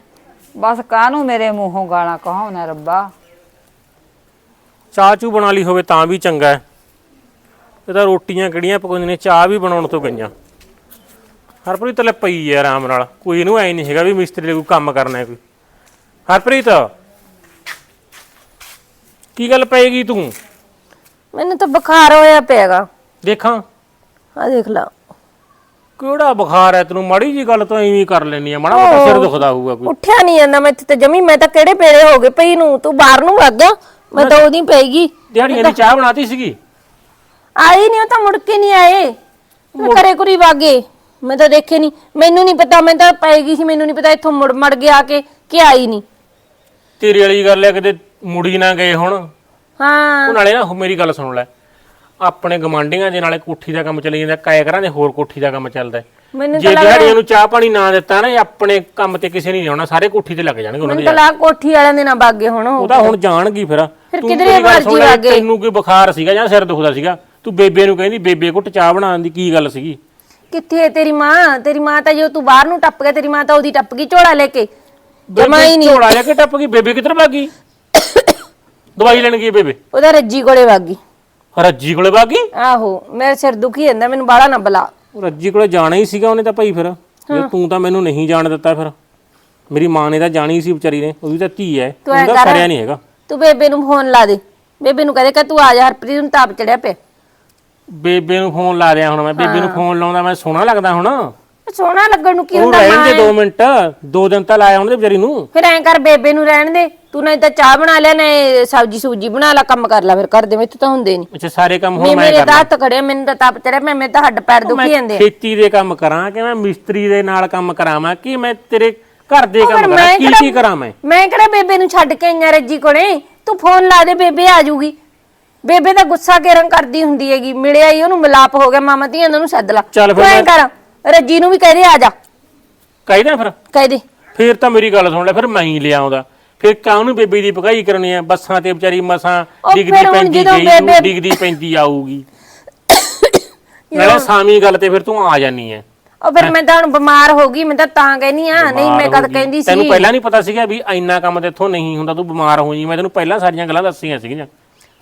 ਬਸ ਕਾਹਨੂੰ ਮੇਰੇ ਮੂੰਹੋਂ ਗਾਲਾਂ ਕਹਾਉਣਾ ਰੱਬਾ? ਚਾਹ ਚੂ ਬਣਾ ਲਈ ਹੋਵੇ ਤਾਂ ਵੀ ਚੰਗਾ ਹੈ। ਇਹ ਤਾਂ ਰੋਟੀਆਂ ਕਿਹੜੀਆਂ ਪਕਾਉਂਦੇ ਨੇ ਚਾਹ ਵੀ ਬਣਾਉਣ ਤੋਂ ਗਈਆਂ। ਹਰਪ੍ਰੀਤ ਲੈ ਪਈ ਹੈ ਆਰਾਮ ਨਾਲ। ਕੋਈ ਇਹਨੂੰ ਐ ਨਹੀਂ ਹੈਗਾ ਵੀ ਮਿਸਤਰੀ ਲਈ ਕੋਈ ਕੰਮ ਕਰਨਾ ਹੈ ਕੋਈ। ਹਰਪ੍ਰੀਤ ਕੀ ਗੱਲ ਪਏਗੀ ਤੂੰ? ਮੈਨੂੰ ਤਾਂ ਬੁਖਾਰ ਹੋਇਆ ਪਿਆਗਾ। ਦੇਖਾਂ। ਆ ਦੇਖ ਲਾ। ਕਿਹੜਾ ਬੁਖਾਰ ਹੈ ਤੈਨੂੰ? ਮਾੜੀ ਜੀ ਗੱਲ ਤੋਂ ਐਵੇਂ ਹੀ ਕਰ ਲੈਣੀ ਆ। ਮਾੜਾ ਮੋਟਾ ਸਿਰ ਦੁਖਦਾ ਹੋਊਗਾ ਕੋਈ। ਉੱਠਿਆ ਨਹੀਂ ਜਾਂਦਾ ਮੈਂ ਇੱਥੇ ਤੇ ਜਮੀ ਮੈਂ ਤਾਂ ਕਿਹੜੇ ਪੇੜੇ ਹੋ ਗਏ ਪਈ ਨੂੰ? ਤੂੰ ਬਾਹਰ ਨੂੰ ਵਗ ਗਿਆ ਮੈਂ ਤਾਂ ਉਹਦੀ ਪੈਗੀ ਦਿਹਾੜੀਆਂ ਦੀ ਚਾਹ ਬਣਾਤੀ ਸੀਗੀ। ਆਈ ਨਹੀਂ ਉਹ ਤਾਂ ਮੁੜ ਕੇ ਨਹੀਂ ਆਏ। ਘਰੇ ਕੁਰੀ ਵਾਗੇ ਮੈਂ ਤਾਂ ਦੇਖੇ ਨਹੀਂ ਮੈਨੂੰ ਨਹੀਂ ਪਤਾ ਮੈਂ ਤਾਂ ਪੈ ਗਈ ਸੀ ਮੈਨੂੰ ਨਹੀਂ ਪਤਾ ਇੱਥੋਂ ਮੁੜ ਮੜ ਗਿਆ ਕੇ ਕਿ ਆਈ ਨਹੀਂ ਤੇਰੀ ਵਾਲੀ ਗੱਲ ਹੈ ਕਿਤੇ ਮੁੜੀ ਨਾ ਗਏ ਹੁਣ। ਹਾਂ। ਉਹ ਨਾਲੇ ਨਾ ਮੇਰੀ ਗੱਲ ਸੁਣ ਲੈ। ਆਪਣੇ ਗਮਾਂਡੀਆਂ ਦੇ ਨਾਲੇ ਕੋਠੀ ਦਾ ਕੰਮ ਚੱਲੀ ਜਾਂਦਾ ਕਾਇ ਕਰਾਂ ਦੇ ਹੋਰ ਕੋਠੀ ਦਾ ਕੰਮ ਚੱਲਦਾ। ਮੈਨੂੰ ਜੇ ਦਿਹਾੜੀਆਂ ਨੂੰ ਚਾਹ ਪਾਣੀ ਨਾ ਦਿੱਤਾ ਨਾ ਇਹ ਆਪਣੇ ਕੰਮ ਤੇ ਕਿਸੇ ਨਹੀਂ ਆਉਣਾ ਸਾਰੇ ਕੋਠੀ ਤੇ ਲੱਗ ਜਾਣਗੇ ਉਹਨਾਂ ਮੈਨੂੰ ਦੇ ਤਾਂ ਲਾ ਕੋਠੀ ਵਾਲਿਆਂ ਦੇ ਨਾ ਬਾਗੇ ਹੁਣ ਉਹ। ਉਹ ਤਾਂ ਹੁਣ ਜਾਣਗੀ ਫਿਰ। ਫਿਰ ਤੂੰ ਕਿਧਰੇ ਮੇਰੀ ਗੱਲ ਸੁਣ ਮਰਜ਼ੀ ਲੈ, ਲੱਗ ਗਏ। ਤੈਨੂੰ ਕੋਈ ਬੁਖਾਰ ਸੀਗਾ ਜਾਂ ਸਿਰ ਦੁਖਦਾ ਸੀਗਾ? ਤੂੰ ਬੇਬੇ ਨੂੰ ਕਹਿੰਦੀ ਬੇਬੇ ਘੁੱਟ ਚਾਹ ਬਣਾਉਣ ਦੀ ਕੀ ਗੱਲ ਸੀਗੀ? ਕਿੱਥੇ ਹੈ ਤੇਰੀ ਮਾਂ? ਤੇਰੀ ਮਾਂ ਤਾਂ ਜੋ ਤੂੰ ਬਾਹਰ ਨੂੰ ਟੱਪ ਗਿਆ ਤੇਰੀ ਮਾਂ ਤਾਂ ਉਹਦੀ ਟੱਪ ਗਈ ਝੋਲਾ ਲੈ ਕੇ। ਜਮਾ ਹੀ ਨਹੀਂ। ਝੋਲਾ ਲੈ ਕੇ ਟੱਪ ਗਈ ਬੇਬੇ ਕਿੱਧਰ ਭਾਗੀ ਦਵਾਈ ਲੈਣ ਗਈ ਬੇਬੇ? ਉਹਦਾ ਰੱਜੀ ਕੋਲੇ ਵਾਗੀ ਰੱਜੀ ਕੋਲੇ ਭਾਗੀ ਆਹੋ ਮੇਰੇ ਸਿਰ ਦੁਖੀ ਜਾਂਦਾ ਮੈਨੂੰ ਬਾਹਲਾ ਨਾ ਬੁਲਾ। ਉਹ ਰੱਜੀ ਕੋਲੇ ਜਾਣਾ ਹੀ ਸੀਗਾ ਉਹਨੇ ਤਾਂ ਭਾਈ ਫਿਰ। ਜੇ ਤੂੰ ਤਾਂ ਮੈਨੂੰ ਨਹੀਂ ਜਾਣ ਦਿੱਤਾ ਫਿਰ। ਮੇਰੀ ਮਾਂ ਨੇ ਤਾਂ ਜਾਣੀ ਸੀ ਵਿਚਾਰੀ ਨੇ ਉਹਦੀ ਤਾਂ ਧੀ ਹੈ ਤੂੰ ਐਂ ਉਹਦਾ ਕਰ। ਸਰਿਆ ਨਹੀਂ ਹੈਗਾ। ਤੂੰ ਬੇਬੇ ਨੂੰ ਫੋਨ ਲਾ ਦੇ। ਬੇਬੇ ਨੂੰ ਕਹਦੇ ਕਿ ਤੂੰ ਆ ਜਾ ਹਰਪ੍ਰੀਤ ਨੂੰ ਤਾਪ ਚੜਿਆ ਪਿਆ। ਬੇਬੇ ਨੂੰ ਫੋਨ ਲਾ ਰਿਆ ਹੁਣ ਮੈਂ ਬੇਬੇ ਨੂੰ ਫੋਨ ਲਾਉਂਦਾ ਮੈਂ ਸੋਹਣਾ ਲੱਗਦਾ ਹੁਣ। ਸੋਹਣਾ ਲੱਗਣ ਨੂੰ ਕੀ ਉਹ ਹੁੰਦਾ ਰਹਿਣ ਦੇ ਮਾਂ 2 ਮਿੰਟ ਦੋ ਦਿਨ ਤਾਂ ਲਾਇਆ ਉਹਨੇ ਵਿਚਾਰੀ ਨੂੰ। ਫਿਰ ਐਂ ਕਰ ਬੇਬੇ ਨੂੰ ਰਹਿਣ ਦੇ ਤੂੰ ਨਹੀਂ ਤਾਂ ਚਾਹ ਬਣਾ ਲੈ ਨਾ ਸਬਜੀ ਸੂਜੀ ਬਣਾ ਲੈ ਕੰਮ ਕਰ ਲੈ ਫਿਰ ਕਰ ਦੇ ਵਿੱਚ ਤਾਂ ਹੁੰਦੇ ਨਹੀਂ। ਅੱਛਾ ਸਾਰੇ ਕੰਮ ਹੁਣ ਮੈਂ ਮੈਂ ਮੇਰੇ ਤਾਂ ਹੱਥ ਖੜੇ ਮੈਨੂੰ ਤਾਂ ਤਪ ਚੜਿਆ ਮੈਂ ਮੇਰੇ ਤਾਂ ਹੱਡ ਪੈਰ ਦੁਖੀ ਜਾਂਦੇ ਆ। ਖੇਤੀ ਦੇ ਕੰਮ ਕਰਾਂ ਕਿ ਮੈਂ ਮਿਸਤਰੀ ਦੇ ਨਾਲ ਕੰਮ ਕਰਾਵਾਂ ਕਿ ਮੈਂ ਤੇਰੇ ਘਰ ਦੇ ਕੰਮ ਕਰਾਂ ਕੀ ਕੀ ਕਰਾਂ ਮੈਂ? ਮੈਂ ਕਿਹੜਾ ਬੇਬੇ ਨੂੰ ਛੱਡ ਕੇ ਆਈਆਂ ਰੱਜੀ ਕੋਲੇ? ਤੂੰ ਫੋਨ ਲਾ ਦੇ ਬੇਬੇ ਆ ਜੂਗੀ ਬੇਬੇ ਦਾ ਗੁੱਸਾ ਕਿਰਨ ਕਰਦੀ ਹੁੰਦੀ ਹੈਗੀ ਮਿਲਿਆ ਹੀ ਉਹਨੂੰ ਮਿਲਾਪ ਹੋ ਗਿਆ ਮਾਮਾ ਧੀਆਂ ਦਾ ਉਹਨੂੰ ਸੱਦ ਲਾ। ਚੱਲ ਫਿਰ ਤੂੰ ਐਂ ਮੈਂ- ਕਰ ਰੱਜੀ ਨੂੰ ਵੀ ਕਹਿ ਦੇ ਆ ਜਾ। ਕਹਿਦਾ ਫਿਰ। ਕਹਿ ਦੇ। ਫੇਰ ਤਾਂ ਮੇਰੀ ਗੱਲ ਸੁਣ ਲੈ ਫਿਰ ਮੈਂ ਹੀ ਲਿਆਉਂਦਾ ਫਿਰ ਕਾਹਨੂੰ ਬੇਬੀ ਦੀ ਭਗਾਈ ਕਰਨੀ ਆ? ਬੱਸਾਂ ਤੇ ਵਿਚਾਰੀ ਮਸਾਂ ਉਹ ਡਿੱਗਦੀ ਫਿਰ ਹੁਣ ਪੈਂਦੀ ਜਦੋਂ ਗਈ ਬੇਬੇ- ਤੂੰ ਡਿੱਗਦੀ ਪੈਂਦੀ ਆਊਗੀ। ਨਾਲੇ ਸਾਮੀ ਗੱਲ ਤੇ ਫਿਰ ਤੂੰ ਆ ਜਾਨੀ ਐ। ਉਹ ਫਿਰ ਮੈਂ ਤਾਂ ਹੁਣ ਬਿਮਾਰ ਹੋ ਗਈ ਮੈਂ ਤਾਂ ਤਾਂ ਕਹਿਨੀ ਆ ਨਹੀਂ ਮੈਂ ਕਦ ਕਹਿੰਦੀ ਤੈਨੂੰ ਸੀ। ਪਹਿਲਾਂ ਨਹੀਂ ਪਤਾ ਸੀਗਾ ਵੀ ਇੰਨਾ ਕੰਮ ਤੇਥੋਂ ਨਹੀਂ ਹੁੰਦਾ ਤੂੰ ਬਿਮਾਰ ਹੋ ਜੀ ਮੈਂ ਤੈਨੂੰ ਪਹਿਲਾਂ ਸਾਰੀਆਂ ਗੱਲਾਂ ਦੱਸੀਆਂ ਸੀਗੀਆਂ।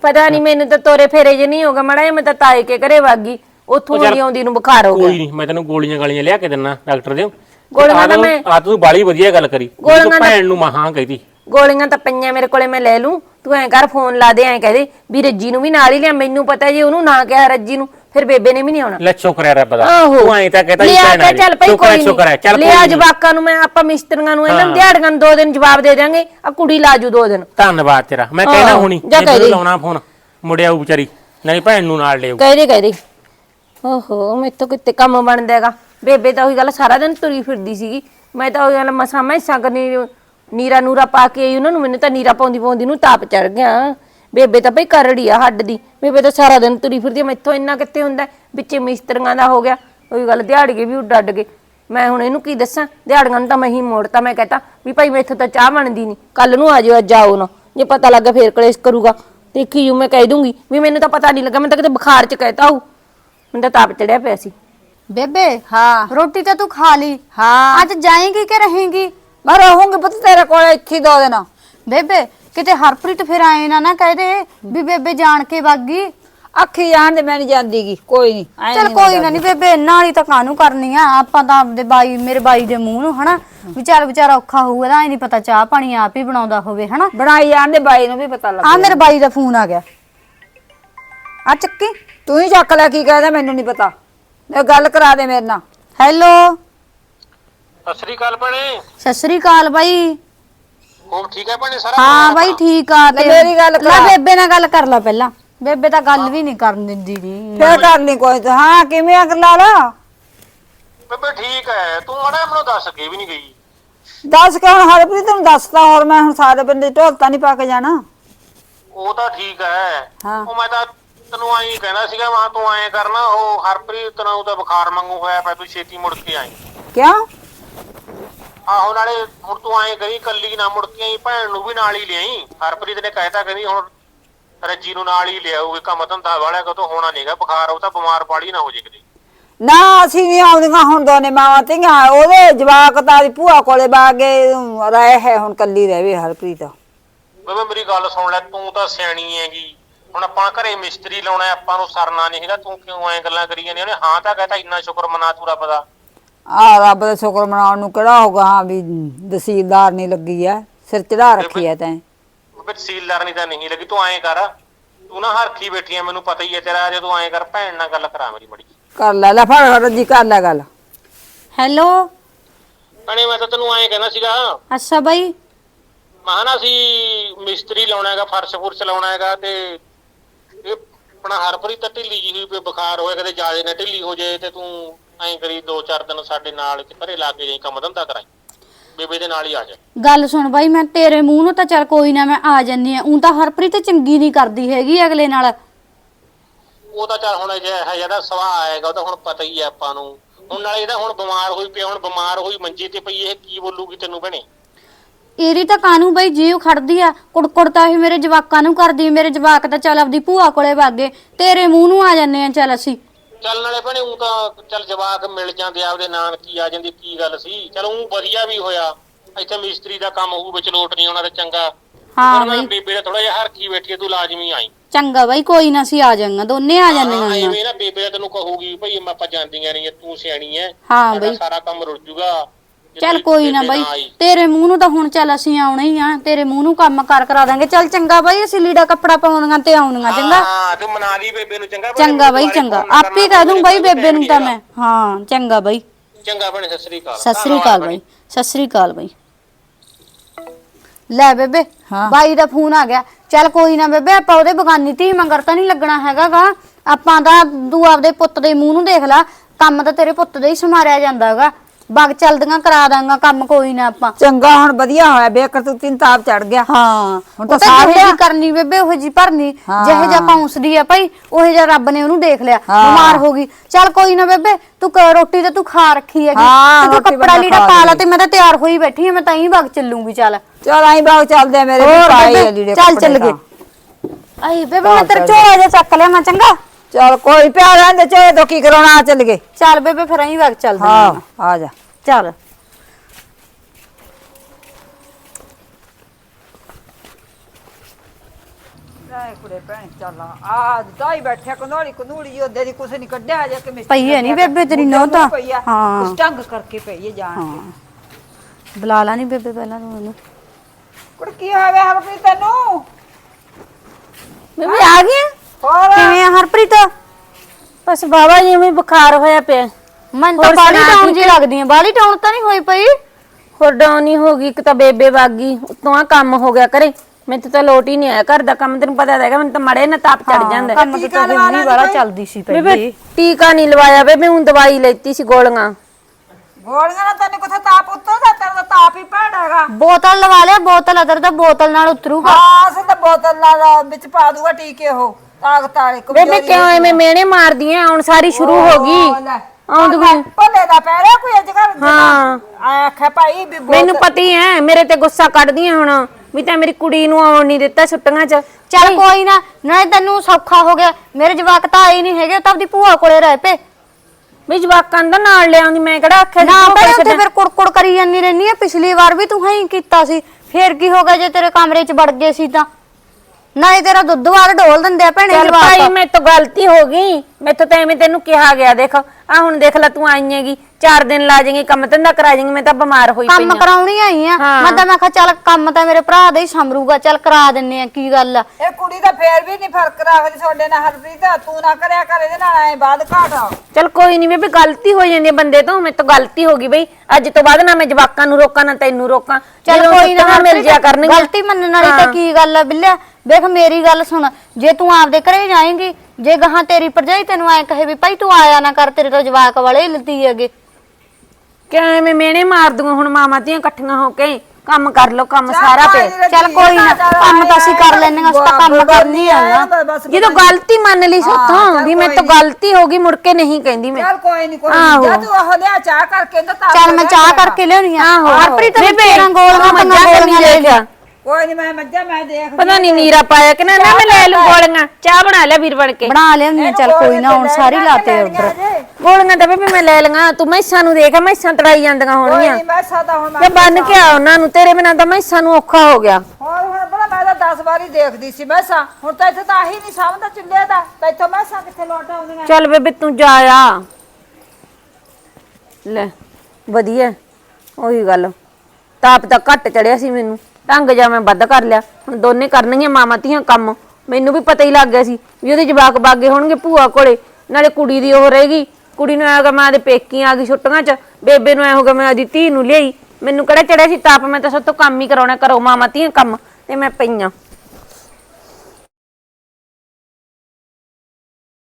ਪਤਾ ਨਹੀਂ ਮੈਨੂੰ ਤਾਂ ਤੋਰੇ ਫੇਰੇ ਜੇ ਨਹੀਂ ਹੋਗਾ ਮੜਾ ਮੈਂ ਤਾਂ ਤਾਏ ਕੇ ਘਰੇ ਵਾਗੀ ਉੱਥੋਂ ਦੀ ਆਉਂਦੀ ਨੂੰ ਬੁਖਾਰ ਹੋ ਗਿਆ। ਕੋਈ ਨਹੀਂ ਮੈਂ ਤੈਨੂੰ ਗੋਲੀਆਂ ਗਾਲੀਆਂ ਲਿਆ ਕੇ ਦਿੰਨਾ ਡਾਕਟਰ ਦੇ ਗੋਲੀਆਂ ਤਾਂ ਮੈਂ- ਆ ਤੂੰ ਬਾਲੀ ਵਧੀਆ ਗੱਲ ਕਰੀ। ਤੂੰ ਗੋਲੀਆਂ ਭੈਣ ਨੂੰ ਮਹਾਂ ਕਹੀਦੀ ਗੋਲੀਆਂ ਤਾਂ ਪਈਆਂ ਮੇਰੇ ਕੋਲੇ ਮੈਂ ਲੈ ਲੂੰ। ਤੂੰ ਐਂ ਕਰ ਫੋਨ ਲਾ ਦੇ ਐਂ ਕਹਦੇ ਵੀ ਰੱਜੀ ਨੂੰ ਵੀ ਨਾਲ ਹੀ ਲਿਆ। ਮੈਨੂੰ ਪਤਾ ਜੇ ਉਹਨੂੰ ਨਾ ਕਿਹਾ ਰੱਜੀ ਨੂੰ। ਫਿਰ ਬੇਬੇ ਨੇ ਵੀ ਨਹੀਂ ਆਉਣਾ। ਲੈ ਸ਼ੁਕਰ ਰੱਬ ਦਾ। ਆਹੋ। ਤੂੰ ਐਂ ਤਾਂ ਕਹਤਾ ਲਿਆ ਭੈਣ ਆ ਚੱਲ ਹੈ ਕੋਈ ਸ਼ੁਕਰ ਹੈ। ਚੱਲ ਕੋਈ ਨੀ। ਜਵਾਕਾਂ ਨੂੰ ਮੈਂ ਆਪਾਂ ਮਿਸਤਰੀਆਂ ਨੂੰ ਇਹਨਾਂ ਨੂੰ ਦਿਹਾੜੀਆਂ ਨੂੰ ਦੋ ਦਿਨ ਜਵਾਬ ਦੇ ਦਿਆਂਗੇ। ਆ ਕੁੜੀ ਲਾਜੂ ਦੋ ਦਿਨ। ਧੰਨਵਾਦ ਤੇਰਾ। ਮੈਂ ਕਹਿਣਾ ਹੁਣੀ ਜਾ ਜੇ। ਲਾਉਣਾ ਫੋਨ। ਮੁੜਿਆ ਉਹ ਵਿਚਾਰੀ। ਨਹੀਂ ਭੈਣ ਨੂੰ ਨਾਲ ਲਿਓ ਕਹਿ ਦੇ ਕਹਿ ਦੇ। ਓਹੋ ਮੈਥੋਂ ਕਿਤੇ ਕੰਮ ਬਣਦਾ ਹੈਗਾ। ਬੇਬੇ ਤਾਂ ਉਹੀ ਗੱਲ ਸਾਰਾ ਦਿਨ ਤੁਰੀ ਫਿਰਦੀ ਸੀਗੀ। ਮੈਂ ਤਾਂ ਉਹ ਗੱਲ ਮਸਾਂ ਮੈਸਾਂ ਕਰਨੀ ਨੀਰਾ ਨੂਰਾ ਪਾ ਕੇ ਆਈ ਉਹਨਾਂ ਨੂੰ। ਮੈਨੂੰ ਤਾਂ ਨੀਰਾ ਪਾਉਂਦੀ ਪਾਉਂਦੀ ਨੂੰ ਤਾਪ ਚੜ ਗਿਆ। ਬੇਬੇ ਤਾਂ ਭਈ ਕਰੜੀ ਆ ਹੱਡ ਦੀ। ਬੇਬੇ ਤਾਂ ਸਾਰਾ ਦਿਨ ਤੁਰੀ ਫਿਰਦੀ ਆ, ਮੈਥੋਂ ਇੰਨਾ ਕਿੱਥੇ ਹੁੰਦਾ? ਵਿੱਚੇ ਮਿਸਤਰੀਆਂ ਦਾ ਹੋ ਗਿਆ। ਉਹੀ ਗੱਲ ਦਿਹਾੜੀਏ ਵੀ ਉੱਡ ਅੱਡ ਗਏ। ਮੈਂ ਹੁਣ ਇਹਨੂੰ ਕੀ ਦੱਸਾਂ? ਦਿਹਾੜੀਆਂ ਨੂੰ ਤਾਂ ਮੈਂ ਹੀ ਮੋੜਤਾ ਮੈਂ ਕਹਤਾ ਵੀ ਭਾਈ ਮੈਥੋਂ ਤਾਂ ਚਾਹ ਬਣਦੀ ਨਹੀਂ। ਕੱਲ ਨੂੰ ਆ ਜਾਓ ਅੱਜ ਆਓ ਨਾ। ਜੇ ਪਤਾ ਲੱਗਾ ਫੇਰ ਕਲੇਸ਼ ਕਰੂਗਾ। ਦੇਖੀ ਜੂ ਮੈਂ ਕਹਿ ਦੂੰਗੀ ਵੀ ਮੈਨੂੰ ਤਾਂ ਪਤਾ ਨਹੀਂ ਲੱਗਾ ਮੈਂ ਤਾਂ ਕਿਤੇ ਬੁਖਾਰ ਚ ਕਹਿਤਾ ਹੂੰ। ਮੈਨੂੰ ਤਾਂ ਤਾਪ ਚੜਿਆ ਪਿਆ ਸੀ। ਬੇਬੇ ਹਾਂ। ਰੋਟੀ ਤਾਂ ਤੂੰ ਖਾ ਲਈ। ਹਾਂ। ਅੱਜ ਜਾਏਂਗੀ ਕਿ ਰਹੇਂਗੀ? ਮੈਂ ਰਹੂੰਗੀ ਪੁੱਤ ਤੇਰੇ ਕੋਲ ਇੱਥੇ ਹੀ ਦੋ ਦਿਨ। ਬੇਬੇ ਕਿਤੇ ਹਰਪ੍ਰੀਤ ਫਿਰ ਆਏ ਨਾ ਨਾ ਕਹਿ ਦੇ ਵੀ ਬੇਬੇ ਜਾਣ ਕੇ ਵਾਗੀ ਅੱਖੀ ਜਾਣ ਦੇ ਮੈਂ ਨਹੀਂ ਜਾਂਦੀਗੀ ਕੋਈ ਨਹੀਂ ਚਲ ਕੋਈ ਨਾ ਨਹੀਂ ਬੇਬੇ ਨਾਲ ਹੀ ਤਾਂ ਕਾਹਨੂੰ ਕਰਨੀ ਆ? ਆਪਾਂ ਤਾਂ ਆਪਦੇ ਬਾਈ ਮੇਰੇ ਬਾਈ ਦੇ ਮੂੰਹ ਨੂੰ ਹਨਾ? ਵਿਚਾਰ ਵਿਚਾਰਾ ਔਖਾ ਹੋਊਗਾ ਤਾਂ ਨਹੀਂ ਪਤਾ ਚਾਹ ਪਾਣੀ ਆਪ ਹੀ ਬਣਾਉਂਦਾ ਹੋਵੇ ਹਨਾ? ਬਣਾਈ ਜਾਣ ਦੇ ਬਾਈ ਨੂੰ ਵੀ ਪਤਾ ਲੱਗ। ਆ ਮੇਰੇ ਬਾਈ ਦਾ ਫੋਨ ਆ ਗਿਆ। ਆ ਚੱਕੀ। ਤੂੰ ਹੀ ਚੱਕ ਲੈ ਕੀ ਕਹਦਾ ਮੈਨੂੰ ਨਹੀਂ ਪਤਾ। ਇਹ ਗੱਲ ਕਰਾ ਦੇ ਮੇਰੇ ਨਾਲ। ਹੈਲੋ। ਸਤਿ ਸ੍ਰੀ ਅਕਾਲ ਭੈਣੇ। ਸਤਿ ਸ੍ਰੀ ਅਕਾਲ ਬਾਈ। ਹੋਰ ਠੀਕ ਹੈ ਭੈਣੇ ਸਾਰਾ ਹਾਂ ਬਾਈ ਠੀਕ ਆ ਲੈ ਮੇਰੀ ਗੱਲ ਲੈ ਕਰਾ। ਬੇਬੇ ਨਾਲ ਗੱਲ ਕਰ ਲੈ ਪਹਿਲਾਂ। ਬੇਬੇ ਤਾਂ ਗੱਲ ਵੀ ਨਹੀਂ ਕਰਨ ਦਿੰਦੀ ਜੀ ਫੇਰ ਕਰ ਲਈ ਕੋਈ ਤਾਂ ਹਾਂ ਕਿਵੇਂ ਆ ਲਾ ਲਾ ਬੇਬੇ ਠੀਕ ਹੈ। ਤੂੰ ਮੜਾ ਮੈਨੂੰ ਦੱਸ ਕੇ ਵੀ ਨਹੀਂ ਗਈ। ਦੱਸ ਕੇ ਹੁਣ ਹਰਪ੍ਰੀਤ ਤੈਨੂੰ ਦੱਸਤਾ ਹੋਰ ਮੈਂ ਹੁਣ ਸਾਰੇ ਬੰਦੇ ਢੋਲ ਤਾਂ ਨਹੀਂ ਪਾ ਕੇ ਜਾਣਾ। ਉਹ ਤਾਂ ਠੀਕ ਹੈ। ਹਾਂ। ਉਹ ਮੈਂ ਤਾਂ ਤੈਨੂੰ ਆਈ ਕਹਿੰਦਾ ਸੀਗਾ ਮਾਂ ਤੂੰ ਐਂ ਕਰਨਾ ਉਹ ਹਰਪ੍ਰੀਤ ਨੂੰ ਉਹਦਾ ਬੁਖਾਰ ਮੰਗੂ ਹੋਇਆ ਪਿਆ ਤੂੰ ਛੇਤੀ ਮੁੜ ਕੇ ਆਈ। ਕਿਉਂ? ਆਹੋ ਨਾਲੇ ਹੁਣ ਤੂੰ ਐਂ ਕਰੀ ਕੱਲੀ ਨਾ ਮੁੜ ਕੇ ਆਈ ਭੈਣ ਨੂੰ ਵੀ ਨਾਲ ਹੀ ਲਿਆਈ। ਹਰਪ੍ਰੀਤ ਨੇ ਕਹਿਤਾ ਕਹਿੰਦੀ ਹੁਣ ਰੱਜੀ ਨੂੰ ਨਾਲ ਹੀ ਲਿਆਉਗੇ ਕੰਮ ਧੰਦਾ ਵਾਲਿਆ ਕੋ ਹੋਣਾ ਨਹੀਂਗਾ ਬੁਖਾਰ ਉਹ ਤਾਂ ਬਿਮਾਰ ਪਾੜੀ ਨਾ ਹੋ ਜੇ ਕਿਤੇ। ਨਾ ਅਸੀਂ ਨਹੀਂ ਆਉਂਦੀਆਂ ਹੁਣ ਦੋਨੇ ਮਾਵਾਂ ਧੀਆਂ ਉਹਦੇ ਜਵਾਕ ਤਾਂ ਦੀ ਭੂਆ ਕੋਲੇ ਬਾਗੇ ਰਹੇ ਹੈ ਹੁਣ ਕੱਲੀ ਰਹਿਵੇ ਹਰਪ੍ਰੀਤ। ਬੇਬੇ ਮੇਰੀ ਗੱਲ ਸੁਣ ਲੈ ਤੂੰ ਤਾਂ ਸਿਆਣੀ ਹੈਗੀ। ਹੁਣ ਆਪਾਂ ਘਰੇ ਮਿਸਤਰੀ ਲਾਉਣਾ ਆਪਾਂ ਨੂੰ ਸਰਨਾ ਨਹੀਂ ਹੈਗਾ ਤੂੰ ਕਿਉਂ ਐਂ ਗੱਲਾਂ ਕਰੀ ਜਾਂਦੀ ਉਹਨੇ ਹਾਂ ਤਾਂ ਕਹਤਾ ਇੰਨਾ ਸ਼ੁਕਰ ਮਨਾ ਤੂੰ ਰੱਬ ਦਾ। ਆ ਰੱਬ ਦਾ ਸ਼ੁਕਰ ਮਨਾਉਣ ਨੂੰ ਕਿਹੜਾ ਹੋਗਾ ਹਾਂ ਵੀ ਦਸੀਲਦਾਰ ਨਹੀਂ ਲੱਗੀ ਐ ਸਿਰ ਚੜਾ ਰੱਖੀ ਐ ਤੈਂ। ਬੇਬੇ ਤਹਿਸੀਲਦਾਰ ਨਹੀਂ ਤਾਂ ਨਹੀਂ ਲੱਗੀ ਤੂੰ ਐਂ ਕਰ ਤੂੰ ਨਾ ਹਰਖੀ ਬੈਠੀ ਐ ਮੈਨੂੰ ਪਤਾ ਹੀ ਹੈ ਤੇਰਾ ਜੇ ਤੂੰ ਐਂ ਕਰ ਭੈਣ ਨਾਲ ਗੱਲ ਕਰਾ ਮੇਰੀ ਮੜੀ ਕਰ ਲੈ ਲੈ ਫੜ ਫੜ ਜੀ ਕਰ ਲੈ ਗੱਲ। ਹੈਲੋ? ਭੈਣੇ ਮੈਂ ਤਾਂ ਤੈਨੂੰ ਐਂ ਕਹਿੰਦਾ ਸੀਗਾ। ਅੱਛਾ ਬਾਈ। ਮਹਾਂ ਨਾ ਅਸੀਂ ਮਿਸਤਰੀ ਲਾਉਣਾ ਹੈਗਾ ਫਰਸ਼ ਫੁਰਸ਼ ਲਾਉਣਾ ਹੈਗਾ ਤੇ ਇਹ ਆਪਣਾ ਹਰਪ੍ਰੀਤ ਤਾਂ ਢਿੱਲੀ ਜੀ ਹੋਈ ਪਈ ਬੁਖਾਰ ਹੋਇਆ ਕਦੇ ਜ਼ਿਆਦਾ ਨਾ ਢਿੱਲੀ ਹੋ ਜਾਏ ਤੇ ਤੂੰ ਐਂ ਕਰੀ ਦੋ ਚਾਰ ਦਿਨ ਸਾਡੇ ਨਾਲ ਤੇ ਘਰੇ ਲਾ ਕੇ ਜਾਈ ਕੰਮ ਧੰਦਾ ਕਰਾਈ। ਬੇਬੇ ਦੇ ਨਾਲ ਹੀ ਆ ਜਾ। ਗੱਲ ਸੁਣ ਬਾਈ ਮੈਂ ਤੇਰੇ ਮੂੰਹ ਨੂੰ ਤਾਂ ਚੱਲ ਕੋਈ ਨਾ ਮੈਂ ਆ ਜੰਨੀ ਆ ਉਂ ਤਾਂ ਹਰਪ੍ਰੀਤ ਚੰਗੀ ਨਹੀਂ ਕਰਦੀ ਹੈਗੀ ਅਗਲੇ ਨਾਲ। ਉਹ ਤਾਂ ਚੱਲ ਹੁਣ ਜੇ ਹੈ ਜਿਹਦਾ ਸੁਭਾਅ ਆਏਗਾ ਉਹ ਤਾਂ ਹੁਣ ਪਤਾ ਹੀ ਹੈ ਆਪਾਂ ਨੂੰ। ਹੁਣ ਨਾਲੇ ਇਹਦਾ ਹੁਣ ਬਿਮਾਰ ਹੋਈ ਪਿਆ ਹੁਣ ਬਿਮਾਰ ਹੋਈ ਮੰਜੇ ਤੇ ਪਈ ਇਹ ਕੀ ਬੋਲੂਗੀ ਤੈਨੂੰ ਭੈਣੇ? ਇਹਦੀ ਤਾਂ ਕਾਨੂੰ ਬਾਈ ਜੀ ਉਹ ਖੜਦੀ ਆ ਕੁੜਕੁੜ ਤਾਂ ਇਹ ਮੇਰੇ ਜਵਾਕਾਂ ਨੂੰ ਕਰਦੀ ਆ, ਮੇਰੇ ਜਵਾਕ ਤਾਂ ਚੱਲ ਆਪਦੀ ਭੂਆ ਕੋਲੇ ਵਾਗੇ ਤੇਰੇ ਮੂੰਹ ਨੂੰ ਆ ਜੰਨੇ ਆ ਚੱਲ ਅਸੀਂ। ਚੱਲ ਨਾਲੇ ਭੈਣੇ ਉਹ ਤਾਂ ਚੱਲ ਜਵਾਕ ਮਿਲ ਜਾਂਦੇ ਆਪਦੇ ਨਾਨਕੀ ਆ ਜਾਂਦੀ ਕੀ ਗੱਲ ਸੀ? ਚਲ ਉਹ ਵਧੀਆ ਵੀ ਹੋਇਆ। ਇੱਥੇ ਮਿਸਤਰੀ ਦਾ ਕੰਮ ਹੋਊ ਵਿੱਚ ਲੋਟ ਨਹੀਂ ਆਉਣਾ ਤੇ ਚੰਗਾ। ਹਾਂ ਬਈ। ਬੇਬੇ ਦਾ ਥੋੜਾ ਜਿਹਾ ਹਰਕੀ ਬੈਠੀ ਤੂੰ ਲਾਜ਼ਮੀ ਆਈ। ਚੰਗਾ ਬਾਈ ਕੋਈ ਨਾ ਅਸੀਂ ਆ ਜਾਵਾਂਗੇ ਦੋਨੇ ਆ ਆ ਐਵੇਂ ਨਾ ਬੇਬੇ ਦਾ ਤੈਨੂੰ ਕਹੂਗੀ ਭਈ ਮੈਂ ਆਪਾਂ ਜਾਂਦੀਆਂ ਨਹੀਂ ਤੂੰ ਸਿਆਣੀ ਐ ਹਾਂ ਬਈ। ਸਾਰਾ ਕੰਮ ਰੁੱਝ ਜੂਗਾ। ਚੱਲ ਕੋਈ ਨਾ ਬਾਈ। ਤੇਰੇ ਮੂੰਹ ਨੂੰ ਤਾਂ ਹੁਣ ਚੱਲ ਅਸੀਂ ਆਉਣਾ ਹੀ ਆ ਤੇਰੇ ਮੂੰਹ ਨੂੰ ਕੰਮ ਕਰ ਕਰਾ ਦਾਂਗੇ। ਚੱਲ ਚੰਗਾ ਬਾਈ ਅਸੀਂ ਲੀੜਾ ਕੱਪੜਾ ਪਾਉਂਦੀਆਂ ਤੇ ਆਉਣੀਆਂ ਚੰਗਾ? ਹਾਂ ਤੂੰ ਮਨਾ ਲਈ ਬੇਬੇ ਨੂੰ ਚੰਗਾ ਚੰਗਾ ਬਾਈ ਚੰਗਾ। ਆਪੇ ਕਹਿ ਦੂੰ ਬਾਈ ਬੇਬੇ ਨੂੰ ਤਾਂ ਮੈਂ। ਹਾਂ ਚੰਗਾ ਬਾਈ। ਚੰਗਾ ਭੈਣੇ ਸਤਿ ਸ੍ਰੀ ਅਕਾਲ। ਸਤਿ ਸ੍ਰੀ ਅਕਾਲ ਬਾਈ ਸਤਿ ਸ੍ਰੀ ਅਕਾਲ ਬਾਈ। ਲੈ ਬੇਬੇ ਹਾਂ। ਬਾਈ ਦਾ ਫੋਨ ਆ ਗਿਆ। ਚੱਲ ਕੋਈ ਨਾ ਬੇਬੇ ਆਪਾਂ ਉਹਦੇ ਬਗਾਨੀ ਧੀ ਮੰਗਰ ਤਾਂ ਨਹੀਂ ਲੱਗਣਾ ਹੈਗਾਗਾ। ਆਪਾਂ ਤਾਂ ਤੂੰ ਆਪਦੇ ਪੁੱਤ ਦੇ ਮੂੰਹ ਨੂੰ ਦੇਖ ਲੈ ਕੰਮ ਤਾਂ ਤੇਰੇ ਪੁੱਤ ਦਾ ਹੀ ਸਮਾਰਿਆ ਜਾਂਦਾਗਾ। ਬਗ ਚਲਦੀਆਂ ਕਰਾ ਦਾਂਗਾ ਕੰਮ ਕੋਈ ਨਾ ਆਪਾਂ ਚੰਗਾ ਹੁਣ ਵਧੀਆ ਹੋਇਆ ਬੇਕਰ ਤੂੰ ਤਿੰਨ ਤਾਪ ਚੜ ਗਿਆ ਹਾਂ ਹੁਣ ਤਾਂ ਸਾਰੇ। ਜੀ ਕਰਨੀ ਬੇਬੇ ਉਹ ਜੀ ਭਰਨੀ ਹਾਂ। ਜਿਹੇ ਜਿਹਾ ਪੌਂਸਦੀ ਆ ਭਾਈ ਉਹ ਜਿਹਾ ਰੱਬ ਨੇ ਉਹਨੂੰ ਦੇਖ ਲਿਆ ਹਾਂ। ਬਿਮਾਰ ਹੋ ਗਈ ਚੱਲ ਕੋਈ ਨਾ ਬੇਬੇ ਤੂੰ ਰੋਟੀ ਤਾਂ ਤੂੰ ਖਾ ਰੱਖੀ ਹੈਗੀ ਹਾਂ, ਤੇ ਕੱਪੜਾ ਲੀੜਾ ਪਾ ਲਾ। ਤੇ ਮੈਂ ਤਾਂ ਤਿਆਰ ਹੋਈ ਬੈਠੀ ਆ ਮੈਂ ਤਾਂ ਹੀ ਵਗ ਚੱਲੂਗੀ ਚੱਲ ਚਲ ਆਈ ਬਾਗ ਚੱਲਦੇ ਮੇਰੇ ਪਾਏ ਲੀੜੇ ਚੱਲ ਚੱਲ ਗਏ। ਆਈ ਬੇਬੇ ਮੈਂ ਤੇਰਾ। ਝੋਲਾ ਜਿਹਾ ਚੱਕ ਲਿਆ ਮੈਂ ਚੰਗਾ ਚੱਲ ਕੋਈ ਪਿਆ ਰਹਿੰਦੇ ਚਾਹੇ ਤੋਂ ਕੀ ਕਰਾਉਣਾ ਚੱਲ ਗਏ ਚੱਲ ਬੇਬੇ ਫਿਰ ਅਸੀਂ ਵਗ ਚੱਲਦੇ ਹਾਂ ਹਾਂ ਆ ਜਾ ਚੱਲ। ਲੈ ਕੁੜੇ ਭੈਣ ਚੱਲ ਆ ਦਾਈ ਬੈਠਿਆ ਕਨੋੜੀ ਕਨੂੜੀ ਉਹਦੇ ਦੀ ਕੁਛ ਨਹੀਂ ਕੱਢਿਆ ਜੇ ਕਿ ਮਿਸਤਰੀ ਪਈ ਹੈ ਨੀ ਬੇਬੇ ਤੇਰੀ ਮੁੰਡੇ ਨਹੁੰ ਤਾਂ। ਨੂੰ ਪਈ ਆ, ਹਾਂ। ਉਸ ਢੰਗ ਕਰਕੇ ਪਈ ਹੈ ਜਾਣ ਕੇ। ਬੁਲਾ ਲਾ ਨਹੀਂ ਬੇਬੇ ਪਹਿਲਾਂ ਤੂੰ ਉਹਨੂੰ। ਕੁੜ ਕੀ ਹੋਇਆ ਹਰਪ੍ਰੀਤ ਤੈਨੂੰ? ਬੇਬੇ ਆ ਗਈ ਹੋਰ? ਕਿਵੇਂ ਆ ਹਰਪ੍ਰੀਤ? ਬਸ ਬਾਬਾ ਜੀ ਨੂੰ ਬੁਖਾਰ ਹੋਇਆ ਪਿਆ। ਮੈਂ ਤਾਂ ਹੋਰ ਬਾਲੀ ਸੁਣਾ ਜੀ ਲੱਗਦੀ ਆ ਬਾਲੀ ਟਾਉਣ ਤਾਂ ਨਹੀਂ ਹੋਈ ਪਈ? ਹੋਰ ਡਾਉਨ ਹੀ ਹੋ ਗਈ ਇੱਕ ਤਾਂ ਬੇਬੇ ਵਾਗੀ ਉਤੋਂ ਆ ਕੰਮ ਹੋ ਗਿਆ ਕਰੇ ਮੈਨੂੰ ਤਾਂ ਲੋਟ ਹੀ ਨਹੀਂ ਆਇਆ ਘਰ ਦਾ ਕੰਮ ਤੈਨੂੰ ਪਤਾ ਤਾਂ ਹੈਗਾ ਮੈਨੂੰ ਤਾਂ ਮੜੇ ਨਾ ਤਾਪ ਚੜ ਜਾਂਦਾ। ਕੰਮ ਤੇ ਤਾਂ ਵੀ ਵਾਲਾ ਚੱਲਦੀ ਸੀ ਬੇਬੇ ਪਹਿਲੇ। ਟੀਕਾ ਨਹੀਂ ਲਵਾਇਆ ਬੇਬੇ ਹੁਣ ਦਵਾਈ ਲੈਤੀ ਸੀ ਗੋਲੀਆਂ। ਗੋਲੀਆਂ ਨਾਲ ਤੈਨੂੰ ਕਿੱਥੇ ਤਾਪ ਉੱਤੋਂ ਤੇਰਾ ਤਾਂ ਤਾਪ ਹੀ ਭੈੜਾ ਹੈਗਾ। ਬੋਤਲ ਲਵਾ ਲਿਆ ਬੋਤਲ ਅਦਰ ਤਾਂ ਬੋਤਲ ਨਾਲ ਉਤਰੂਗਾ। ਹਾਂ ਅਸਲ ਤਾਂ ਬੋਤਲ ਨਾਲ ਵਿੱਚ ਪਾ ਦੂਗਾ ਟੀਕੇ ਉਹ ਤਾਕਤ ਵਾਲੇ ਬੇਬੇ ਕਿਉਂ ਐਵੇਂ ਮੇਨੇ ਮਾਰਦੀਆਂ ਹੁਣ ਸਾਰੀ ਸ਼ੁਰੂ ਹੋ ਗਈ। ਆਉਂਦ ਵੀ ਭੱਲੇ ਦਾ ਪੈ ਰਿਹਾ ਕੋਈ ਅੱਜ ਕੱਲ ਹਾਂ। ਆਖਿਆ ਭਾਈ ਵੀ ਬੋਤਲ- ਮੈਨੂੰ ਪਤਾ ਹੀ ਐ ਮੇਰੇ ਤੇ ਗੁੱਸਾ ਕੱਢਦੀਆਂ ਹੁਣ। ਵੀ ਤਾਂ ਮੇਰੀ ਕੁੜੀ ਨੂੰ ਆਉਣ ਨਹੀਂ ਦਿੱਤਾ ਛੁੱਟੀਆਂ 'ਚ। ਚੱਲ ਕੋਈ ਨਾ ਨਾਲੇ ਤੈਨੂੰ ਸੌਖਾ ਹੋ ਗਿਆ। ਮੇਰੇ ਜਵਾਕ ਤਾਂ ਆਏ ਨਹੀਂ ਹੈਗੇ ਉਹ ਤਾਂ ਆਪਦੀ ਭੂਆ ਕੋਲੇ ਰਹਿ ਪਏ। ਵੀ ਜਵਾਕਾਂ ਦਾ ਨਾਲ ਲਿਆਉਂਦੀ ਮੈਂ ਕਿਹੜਾ ਆਖਿਆ ਸੀ ਨਾ ਤੂੰ ਪੈਸੇ ਉੱਥੇ ਦੇ- ਫਿਰ ਕੁੜਕੁੜ ਕਰੀ ਜਾਂਦੀ ਰਹਿਨੀ ਆ। ਪਿਛਲੀ ਵਾਰ ਵੀ ਤੂੰ ਹੀ ਕੀਤਾ ਸੀ। ਫੇਰ ਕੀ ਹੋ ਗਿਆ ਜੇ ਤੇਰੇ ਕਮਰੇ 'ਚ ਵੜ ਗਏ ਸੀ ਤਾਂ? ਨਾਲੇ ਤੇਰਾ ਦੁੱਧ ਵਾਲ ਡੋਲ ਦਿੰਦੇ ਆ ਭੈਣੇ ਚੱਲ ਭਾਈ ਮੇਰੇ ਤੋਂ ਗਲਤੀ ਹੋ ਗਈ। ਮੈਥੋਂ ਤਾਂ ਐਵੇਂ ਤੈਨੂੰ ਕਿਹਾ ਗਿਆ ਦੇਖ। ਆ ਹੁਣ ਦੇਖ ਲੈ ਤੂੰ ਆਈਏਗੀ ਚਾਰ ਦਿਨ ਲਾ ਜਾਏਂਗੀ ਕੰਮ ਧੰਦਾ ਕਰਾ ਜਾਏਂਗੀ ਮੈਂ ਤਾਂ ਬਿਮਾਰ ਹੋਈ ਪਈ ਕੰਮ ਕਰਾਉਣੀ ਆਈ ਆ। ਮੈਂ ਤਾਂ ਮੈਂ ਕਿਹਾ ਚੱਲ ਕੰਮ ਤਾਂ ਮੇਰੇ ਭਰਾ ਦਾ ਹੀ ਸੰਭਰੂਗਾ ਚੱਲ ਕਰਾ ਦਿੰਨੇ ਆ ਕੀ ਗੱਲ ਆ? ਇਹ ਕੁੜੀ ਦਾ ਫੇਰ ਵੀ ਨਹੀਂ ਫ਼ਰਕ ਰੱਖਦੀ ਤੁਹਾਡੇ ਨਾਲ ਹਰਪ੍ਰੀਤ ਤੂੰ ਨਾ ਕਰਿਆ ਕਰ ਇਹਦੇ ਨਾਲ ਐ ਬਾਦ ਘਾਟਾ ਚਲ ਕੋਈ ਨਹੀਂ ਬੇਬੇ ਗਲਤੀ ਹੋ ਜਾਂਦੀ ਹੈ ਬੰਦੇ ਤੋਂ ਮੇਰੇ ਤੋਂ ਗਲਤੀ ਹੋ ਗਈ ਬਈ। ਅੱਜ ਤੋਂ ਬਾਅਦ ਨਾ ਮੈਂ ਜਵਾਕਾਂ ਨੂੰ ਰੋਕਾਂ ਨਾ ਤੈਨੂੰ ਰੋਕਾਂ। ਚੱਲ ਕੋਈ ਨਾ ਮਿਲ ਜਿਆ ਕਰਨਗੇ ਗਲਤੀ ਮੰਨਣ ਵਾਲੀ ਤਾਂ ਕੀ ਗੱਲ ਆ ਬਿੱਲਿਆ? ਵੇਖ ਮੇਰੀ ਗੱਲ ਸੁਣ ਜੇ ਤੂੰ ਆਪਦੇ ਘਰੇ ਜਾਏਂਗੀ ਜੇ ਗਾਹਾਂ ਤੇਰੀ ਪਰਜਾਈ ਤੈਨੂੰ ਐ ਕਹੇ ਵੀ ਭਾਈ ਤੂੰ ਆਇਆ ਨਾ ਕਰ ਤੇਰੇ ਤੋਂ ਜਵਾਕ ਵਾਲੇ ਲੱਦੀ ਅਗੇ ਐਵੇਂ ਮੇਨੇ ਮਾਰ ਦੂੰਗਾ ਹੁਣ ਮਾਮਾ ਧੀਆਂ ਇਕੱਠੀਆਂ ਹੋ ਕੇ ਕੰਮ ਕਰ ਲੋ ਕੰਮ ਸਾਰਾ ਪਿਆ ਚੱਲ ਕੋਈ ਨਾ ਕੰਮ ਤਾਂ ਅਸੀਂ ਕਰ ਲੈਣੇ ਆ ਅਸੀਂ ਤਾਂ ਕੰਮ ਕਰਨੀ ਆ ਨਾ। ਜਦੋਂ ਗਲਤੀ ਮੰਨ ਲਈ ਸੋਥੋਂ ਵੀ ਮੇਰੇ ਤੋਂ ਗਲਤੀ ਹੋ ਗਈ ਮੁੜ ਕੇ ਨਹੀਂ ਕਹਿੰਦੀ ਮੈਂ। ਚੱਲ ਕੋਈ ਨਹੀਂ ਕੋਈ ਜਾ ਤੂੰ ਉਹ ਲਿਆ ਚਾਹ ਕਰਕੇ ਤਾਂ ਚੱਲ ਮੈਂ ਚਾਹ। ਕਰਕੇ ਲਿਆਉਣੀ ਆ। ਆਹੋ। ਹਰਪ੍ਰੀਤ ਤੇਰਾ ਗੋਲੀਆਂ ਮੈਂ ਪੰਗਾ ਕੇ ਗੋਲੀਆਂ ਲੈ ਲਿਆ। ਕੋਈ ਨਹੀਂ ਮੈਂ ਮੱਝਾਂ ਮੈਂ ਦੇਖ ਪਤਾ ਨਹੀਂ ਨੀਰਾ ਪਾਇਆ ਕਿ ਨਾ ਨਾ ਮੈਂ ਲੈ ਲੂ ਗੋਲੀਆਂ ਚਾਹ ਬਣਾ ਲਿਆ ਵੀਰ ਬਣ ਕੇ। ਬਣਾ ਲਿਆਉਣੀ ਆ ਚੱਲ ਕੋਈ ਨਾ ਹੁਣ ਸਾਰੀ ਲਾਤੇ ਉਧਰ ਗੋਲੀਆਂ ਤਾਂ ਬੇਬੇ ਮੈਂ ਲੈ ਲਈਆਂ ਤੂੰ ਮੈਸਾਂ ਨੂੰ ਦੇਖ ਮੈਸਾਂ ਤੜਾਈ ਜਾਂਦੀਆਂ ਹੋਣਗੀਆਂ। ਨਹੀਂ ਮੈਂ ਸਾਦਾ ਹੁਣ ਮੈਂ ਤੇ ਬੰਨ ਕੇ ਆ ਉਹਨਾਂ ਨੂੰ ਤੇਰੇ ਬਿਨਾਂ ਤਾਂ ਮੈਸਾਂ ਨੂੰ ਔਖਾ ਹੋ ਗਿਆ। ਹੋਰ ਹੁਣ ਬੜਾ ਮੈਂ ਤਾਂ 10 ਵਾਰੀ ਦੇਖਦੀ ਸੀ ਮੈਸਾਂ ਹੁਣ ਤਾਂ ਇੱਥੇ ਤਾਂ ਆਹੀ ਨਹੀਂ ਸਾਹਮਣੇ ਚੁੱਲ੍ਹੇ ਦਾ ਤਾਂ ਇੱਥੋਂ ਮੈਸਾਂ ਕਿੱਥੇ ਲੋਟ ਆਉਂਦੀਆਂ? ਚੱਲ ਬੇਬੇ ਤੂੰ ਜਾ ਆ। ਲੈ ਵਧੀਆ ਉਹੀ ਗੱਲ। ਤਾਪ ਤਾਂ ਘੱਟ ਚੜਿਆ ਸੀ ਮੈਨੂੰ। ਢੰਗ ਜਾ ਮੈਂ ਵੱਧ ਕਰ ਲਿਆ। ਹੁਣ ਦੋਨੇ ਕਰਨਗੀਆਂ ਮਾਮਾ ਧੀਆਂ ਕੰਮ। ਮੈਨੂੰ ਵੀ ਪਤਾ ਹੀ ਲੱਗ ਗਿਆ ਸੀ ਵੀ ਉਹਦੇ ਜਵਾਕ ਬਾਗੇ ਹੋਣਗੇ ਭੂਆ ਕੋਲੇ। ਨਾਲੇ ਕੁੜੀ ਦੀ ਉਹ ਰਹੇਗੀ ਕੁੜੀ ਨੂੰ ਆਇਆ ਮੈਂ ਆਦੇ ਪੇਕੀ ਆ ਗਈ ਛੁੱਟੀਆਂ 'ਚ। ਬੇਬੇ ਨੂੰ ਐ ਗਿਆ ਮੈਂ ਉਹਦੀ ਧੀ ਨੂੰ ਲਿਆਈ। ਮੈਨੂੰ ਕਿਹੜਾ ਚੜਿਆ ਸੀ ਤਾਪ ਮੈਂ ਤਾਂ ਸਭ ਤੋਂ ਕੰਮ ਹੀ ਕਰਾਉਣਾ ਕਰੋ ਮਾਮਾ ਧੀਆਂ ਕੰਮ। ਤੇ ਮੈਂ ਪਈਆਂ।